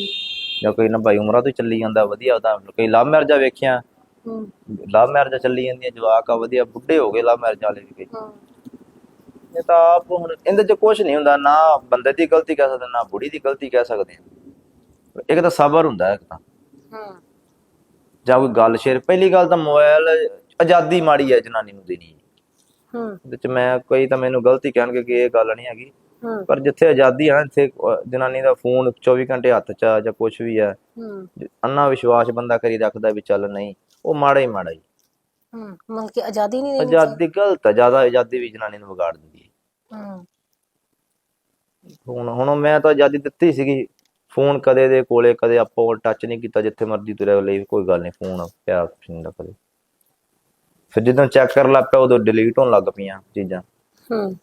ਜਾਂ ਕੋਈ ਨਾ ਭਾਈ ਉਮਰਾਂ ਤੋਂ ਚੱਲੀ ਜਾਂਦਾ ਵਧੀਆ ਉਹਦਾ ਕਈ ਲਵ ਮੈਰਿਜਾਂ ਵੇਖਿਆ। ਲਵ ਮੈਰਿਜਾਂ ਚੱਲੀ ਜਾਂਦੀਆਂ ਜਵਾਕ ਆ ਵਧੀਆ ਬੁੱਢੇ ਹੋ ਗਏ ਲਵ ਮੈਰਿਜਾਂ ਵਾਲੇ ਵੀ ਕਈ। ਹੂੰ। ਇਹ ਤਾਂ ਆਪ ਹੁਣ ਇਹਦੇ 'ਚ ਕੁਝ ਨਹੀਂ ਹੁੰਦਾ ਨਾ ਬੰਦੇ ਦੀ ਗਲਤੀ ਕਹਿ ਸਕਦੇ ਨਾ ਬੁੜੀ ਦੀ ਗਲਤੀ ਕਹਿ ਸਕਦੇ। ਆ ਇੱਕ ਤਾਂ ਸਬਰ ਹੁੰਦਾ ਇੱਕ ਤਾਂ। ਹੂੰ। ਜਾਂ ਕੋਈ ਗੱਲ ਸ਼ੇਅਰ ਪਹਿਲੀ ਗੱਲ ਤਾਂ ਮੋਬਾਈਲ ਆਜ਼ਾਦੀ ਮਾੜੀ ਹੈ ਜਨਾਨੀ ਨੂੰ ਦੇਣੀ ਹੂੰ। ਇਹਦੇ 'ਚ ਮੈਂ ਕੋਈ ਤਾਂ ਮੈਨੂੰ ਗਲਤੀ ਕਹਿਣਗੇ ਕਿ ਇਹ ਗੱਲ ਨਹੀਂ ਹੈਗੀ। ਪਰ ਜਿੱਥੇ ਆਜ਼ਾਦੀ ਹੈ ਨਾ ਇੱਥੇ ਜਨਾਨੀ ਦਾ ਫੋਨ 24 ਘੰਟੇ ਹੱਥ 'ਚ ਆ ਜਾਂ ਕੁਝ ਵੀ ਹੈ। ਹੂੰ। ਅੰਨਾ ਵਿਸ਼ਵਾਸ ਬੰਦਾ ਕਰੀ ਰੱਖਦਾ ਵੀ ਚੱਲ ਨਹੀਂ। ਉਹ ਮਾੜਾ ਹੀ ਮਾੜਾ ਹੀ। ਹੂੰ ਮਤਲਬ ਕਿ ਆਜ਼ਾਦੀ ਨਹੀਂ ਦੇਣੀ ਆਜ਼ਾਦੀ ਗਲਤ ਹੈ ਜ਼ਿਆਦਾ ਆਜ਼ਾਦੀ ਵੀ ਜਨਾਨੀ ਨੂੰ ਵਿਗਾੜ ਦਿੰਦੀ ਹੈ। ਹੂੰ। ਹੁਣ ਹੁਣ ਮੈਂ ਤਾਂ ਆਜ਼ਾਦੀ ਦਿੱਤੀ ਸੀਗੀ। ਫੋਨ ਕਦੇ ਦੇ ਕੋਲੇ ਕਦੇ ਆਪਾਂ ਟੱਚ ਨਹੀਂ ਕੀਤਾ ਜਿੱਥੇ ਮਰਜ਼ੀ ਤੁਰਿਆ ਲਈ ਕੋਈ ਗੱਲ ਨਹੀਂ ਫੋਨ ਪਿਆ ਕੁਛ ਨਹੀਂ ਦਾ ਕਦੇ। ਫਿਰ ਜਦੋਂ ਚੈੱਕ ਕਰਨ ਲੱਗ ਪਿਆ ਉਦੋਂ ਡਿਲੀਟ ਹੋਣ ਲੱਗ ਪਈਆਂ ਚੀਜ਼ਾਂ। ਹੂੰ।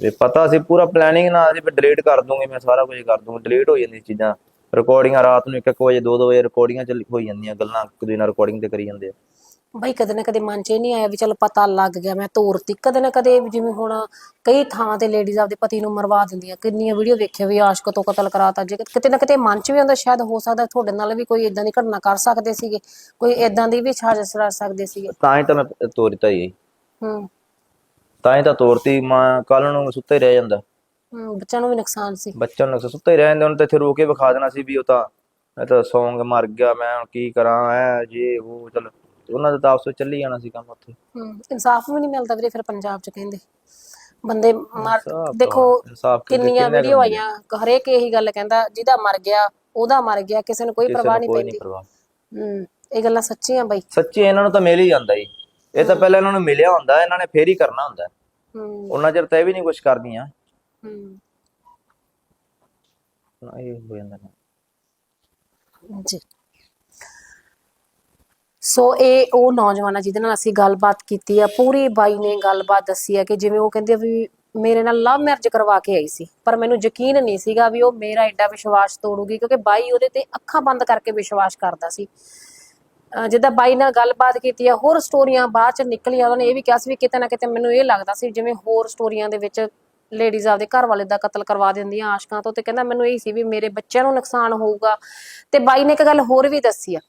ਤੇ ਪਤਾ ਸੀ ਪੂਰਾ ਪਲੈਨਿੰਗ ਨਾਲ ਸੀ ਵੀ ਡਿਲੀਟ ਕਰ ਦੂੰਗੀ ਮੈਂ ਸਾਰਾ ਕੁਝ ਕਰ ਦੂੰਗਾ ਡਿਲੀਟ ਹੋ ਜਾਂਦੀ ਚੀਜ਼ਾਂ। ਰਿਕਾਰਡਿੰਗਾਂ ਰਾਤ ਨੂੰ 1 ਵਜੇ 2 ਵਜੇ ਰਿਕਾਰਡਿੰਗਾਂ ਚੱਲ ਹੋਈ ਜਾਂਦੀਆਂ ਗੱਲਾਂ ਇੱਕ ਦੂਜੇ ਨਾਲ ਰਿਕਾਰਡਿੰਗ ਤੇ ਕਰੀ ਜਾਂਦੇ ਆ। ਬਈ ਕਦੇ ਨਾ ਕਦੇ ਮਨ 'ਚ ਇਹ ਨਹੀਂ ਆਇਆ ਵੀ ਚਲ ਪਤਾ ਲੱਗ ਗਿਆ ਮੈਂ ਤੋਰਤੀ। ਕਦੇ ਨਾ ਕਦੇ ਜਿਵੇਂ ਹੁਣ ਕਈ ਥਾਵਾਂ ਤੇ ਲੇਡੀਜ਼ ਆਪਦੇ ਪਤੀ ਨੂੰ ਮਰਵਾ ਦਿੰਦੀਆਂ ਕਿੰਨੀਆਂ ਵੀਡੀਓ ਵੇਖਿਆ ਵੀ ਆਸ਼ਕ ਤੋਂ ਕਤਲ ਕਰਾਤਾ। ਜੇ ਕਿਤੇ ਨਾ ਕਿਤੇ ਮਨ 'ਚ ਵੀ ਆਉਂਦਾ ਸ਼ਾਇਦ ਹੋ ਸਕਦਾ ਤੁਹਾਡੇ ਨਾਲ ਵੀ ਕੋਈ ਇਦਾਂ ਦੀ ਘਟਨਾ ਕਰ ਸਕਦੇ ਸੀਗੇ ਕੋਈ ਇਦਾਂ ਦੀ ਵੀ ਸਾਜ਼ਿਸ਼ ਰਚ ਸਕਦੇ ਸੀਗੇ। ਤਾਂ ਹੀ ਤਾਂ ਮੈਂ ਤੋਰਤਾ ਹੀ। ਹੂੰ। ਤਾਂ ਹੀ ਤਾਂ ਤੋਰਤੀ ਮਾਂ ਕੱਲ ਨੂੰ ਸੁੱਤੇ ਰਹਿ ਜਾਂਦਾ। ਬੱਚਿਆਂ ਨੂੰ ਵੀ ਨੁਕਸਾਨ ਸੀ। ਬੱਚਾ ਨੂੰ ਸੁੱਤੇ ਹੀ ਰਹਿ ਜਾਂਦੇ ਉਹਨੂੰ ਤਾਂ ਇੱਥੇ ਰੋ ਕੇ ਵਿਖਾ ਦੇਣਾ ਸੀ ਵੀ ਉਹ ਤਾਂ ਮੈਂ ਤਾਂ ਸੌਂਗ ਮਰ ਗਿਆ ਮੈਂ ਹੁਣ ਕੀ ਕਰਾਂ ਐ ਜੇ ਉਹ ਚਲ। ਉਹਨਾਂ ਦਾ ਤਾਂ ਆਪਸ ਵਿੱਚ ਚੱਲੀ ਜਾਣਾ ਸੀ ਕੰਮ ਉੱਥੇ। ਇਨਸਾਫ ਵੀ ਨਹੀਂ ਮਿਲਦਾ ਵੀਰੇ ਫਿਰ ਪੰਜਾਬ 'ਚ ਕਹਿੰਦੇ। ਬੰਦੇ ਮਰ ਦੇਖੋ ਕਿੰਨੀਆਂ ਕਿੰਨੇ ਵੀਡੀਓ ਆਈਆਂ ਹਰੇਕ ਇਹੀ ਗੱਲ ਕਹਿੰਦਾ ਜਿਹਦਾ ਮਰ ਗਿਆ ਉਹਦਾ ਮਰ ਗਿਆ ਕਿਸੇ ਨੂੰ ਕੋਈ ਪਰਵਾਹ ਨਹੀਂ ਪੈਂਦੀ। ਹੂੰ ਇਹ ਗੱਲਾਂ ਸੱਚੀਆਂ ਬਈ। ਸੱਚੀ ਇਹਨਾਂ ਨੂੰ ਤਾਂ ਮਿਲ ਹੀ ਜਾਂਦਾ ਜੀ। ਇਹ ਤਾਂ ਪਹਿਲਾਂ ਇਹਨਾਂ ਨੂੰ ਮਿਲਿਆ ਹੁੰਦਾ ਇਹਨਾਂ ਨੇ ਫੇਰ ਹੀ ਕਰਨਾ ਹੁੰਦਾ। ਹੂੰ। ਉਹਨਾਂ ਚਿਰ ਤਾਂ ਇਹ ਵੀ ਨਹੀਂ ਕੁਝ ਕਰਦੀਆਂ। ਹੂੰ ਨਾ ਇਹ ਹੋ ਜਾਂਦਾ ਨਾ ਜੀ ਸੋ ਇਹ ਉਹ ਨੌਜਵਾਨ ਆ ਜਿਹਦੇ ਨਾਲ ਅਸੀਂ ਗੱਲਬਾਤ ਕੀਤੀ ਆ ਪੂਰੀ ਬਾਈ ਨੇ ਗੱਲਬਾਤ ਦੱਸੀ ਆ ਕਿ ਜਿਵੇਂ ਉਹ ਕਹਿੰਦੇ ਵੀ ਮੇਰੇ ਨਾਲ ਲਵ ਮੈਰਿਜ ਕਰਵਾ ਕੇ ਆਈ ਸੀ ਪਰ ਮੈਨੂੰ ਯਕੀਨ ਨਹੀਂ ਸੀਗਾ ਵੀ ਉਹ ਮੇਰਾ ਐਡਾ ਵਿਸ਼ਵਾਸ ਤੋੜੂਗੀ ਕਿਉਂਕਿ ਬਾਈ ਉਹਦੇ ਤੇ ਅੱਖਾਂ ਬੰਦ ਕਰਕੇ ਵਿਸ਼ਵਾਸ ਕਰਦਾ ਸੀ ਜਿੱਦਾਂ ਬਾਈ ਨਾਲ ਗੱਲਬਾਤ ਕੀਤੀ ਆ ਹੋਰ ਸਟੋਰੀਆਂ ਬਾਅਦ ਚ ਨਿਕਲੀਆਂ ਉਹਨਾਂ ਨੇ ਇਹ ਵੀ ਕਿਹਾ ਸੀ ਵੀ ਕਿਤੇ ਨਾ ਕਿਤੇ ਮੈਨੂੰ ਇਹ ਲੱਗਦਾ ਸੀ ਜਿਵੇਂ ਹੋਰ ਸਟੋਰੀਆਂ ਦੇ ਵਿੱਚ ਲੇਡੀਜ਼ ਆਪਦੇ ਘਰ ਵਾਲੇ ਦਾ ਕਤਲ ਕਰਵਾ ਦਿੰਦੀਆਂ ਆਸ਼ਕਾਂ ਤੋਂ ਤੇ ਕਹਿੰਦਾ ਮੈਨੂੰ ਇਹ ਸੀ ਵੀ ਮੇਰੇ ਬੱਚਿਆਂ ਨੂੰ ਨੁਕਸਾਨ ਹੋਊਗਾ। ਤੇ ਬਾਈ ਨੇ ਇੱਕ ਗੱਲ ਹੋਰ ਵੀ ਦੱਸੀ ਆ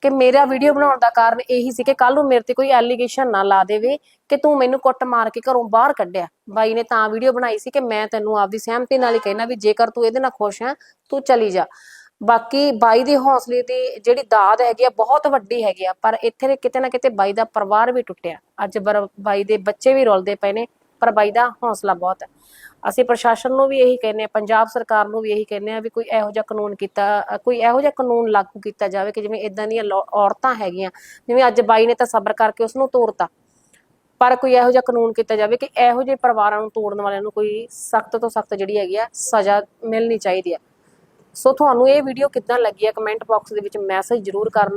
ਕਿ ਮੇਰਾ ਵੀਡੀਓ ਬਣਾਉਣ ਦਾ ਕਾਰਨ ਇਹੀ ਸੀ ਕਿ ਕੱਲ ਨੂੰ ਮੇਰੇ ਤੇ ਕੋਈ ਐਲੀਗੇਸ਼ਨ ਨਾ ਲਾ ਦੇਵੇ ਕਿ ਤੂੰ ਮੈਨੂੰ ਕੁੱਟ ਮਾਰ ਕੇ ਘਰੋਂ ਬਾਹਰ ਕੱਢਿਆ। ਬਾਈ ਨੇ ਤਾਂ ਵੀਡੀਓ ਬਣਾਈ ਸੀ ਕਿ ਮੈਂ ਤੈਨੂੰ ਆਪਦੀ ਸਹਿਮਤੀ ਨਾਲ ਹੀ ਕਹਿਣਾ ਵੀ ਜੇਕਰ ਤੂੰ ਇਹਦੇ ਨਾਲ ਖੁਸ਼ ਹੈ ਤੂੰ ਚਲੀ ਜਾ। ਬਾਕੀ ਬਾਈ ਦੇ ਹੌਸਲੇ ਦੀ ਜਿਹੜੀ ਦਾਦ ਹੈਗੀ ਆ, ਬਹੁਤ ਵੱਡੀ ਹੈਗੀ ਆ, ਪਰ ਇੱਥੇ ਕਿਤੇ ਨਾ ਕਿਤੇ ਬਾਈ ਦਾ ਪਰਿਵਾਰ ਵੀ ਟੁੱਟਿਆ। ਅੱਜ ਬਰ- ਬਾਈ ਦੇ ਬੱਚੇ ਵੀ ਰੁਲਦੇ ਪਏ ਨੇ। ਪਰ ਬਾਈ ਦਾ ਹੌਸਲਾ ਬਹੁਤ ਹੈ। ਅਸੀਂ ਪ੍ਰਸ਼ਾਸਨ ਨੂੰ ਵੀ ਇਹੀ ਕਹਿੰਦੇ ਆ ਪੰਜਾਬ ਸਰਕਾਰ ਨੂੰ ਵੀ ਇਹੀ ਕਹਿੰਦੇ ਆ ਵੀ ਕੋਈ ਇਹੋ ਜਿਹਾ ਕਾਨੂੰਨ ਕੀਤਾ, ਕੋਈ ਇਹੋ ਜਿਹਾ ਕਾਨੂੰਨ ਲਾਗੂ ਕੀਤਾ ਜਾਵੇ ਕਿ ਜਿਵੇਂ ਇਦਾਂ ਦੀਆਂ ਔਰਤਾਂ ਹੈਗੀਆਂ, ਜਿਵੇਂ ਅੱਜ ਬਾਈ ਨੇ ਤਾਂ ਸਬਰ ਕਰਕੇ ਉਸ ਨੂੰ ਤੋੜਤਾ। ਪਰ ਕੋਈ ਇਹੋ ਜਿਹਾ ਕਾਨੂੰਨ ਕੀਤਾ ਜਾਵੇ ਕਿ ਇਹੋ ਜਿਹੇ ਪਰਿਵਾਰਾਂ ਨੂੰ ਤੋੜਨ ਵਾਲਿਆਂ ਨੂੰ ਕੋਈ ਸਖਤ ਤੋਂ ਸਖਤ ਜਿਹੜੀ ਹੈਗੀ ਆ ਸਜ਼ਾ ਮਿਲਣੀ ਚਾਹੀਦੀ ਆ ਸੋ ਤੁਹਾਨੂੰ ਇਹ ਵੀਡੀਓ ਕਿੱਦਾਂ ਲੱਗੀ ਆ ਕਮੈਂਟ ਬਾਕਸ ਦੇ ਵਿੱਚ ਮੈਸੇਜ ਜ਼ਰੂਰ ਕਰਨਾ।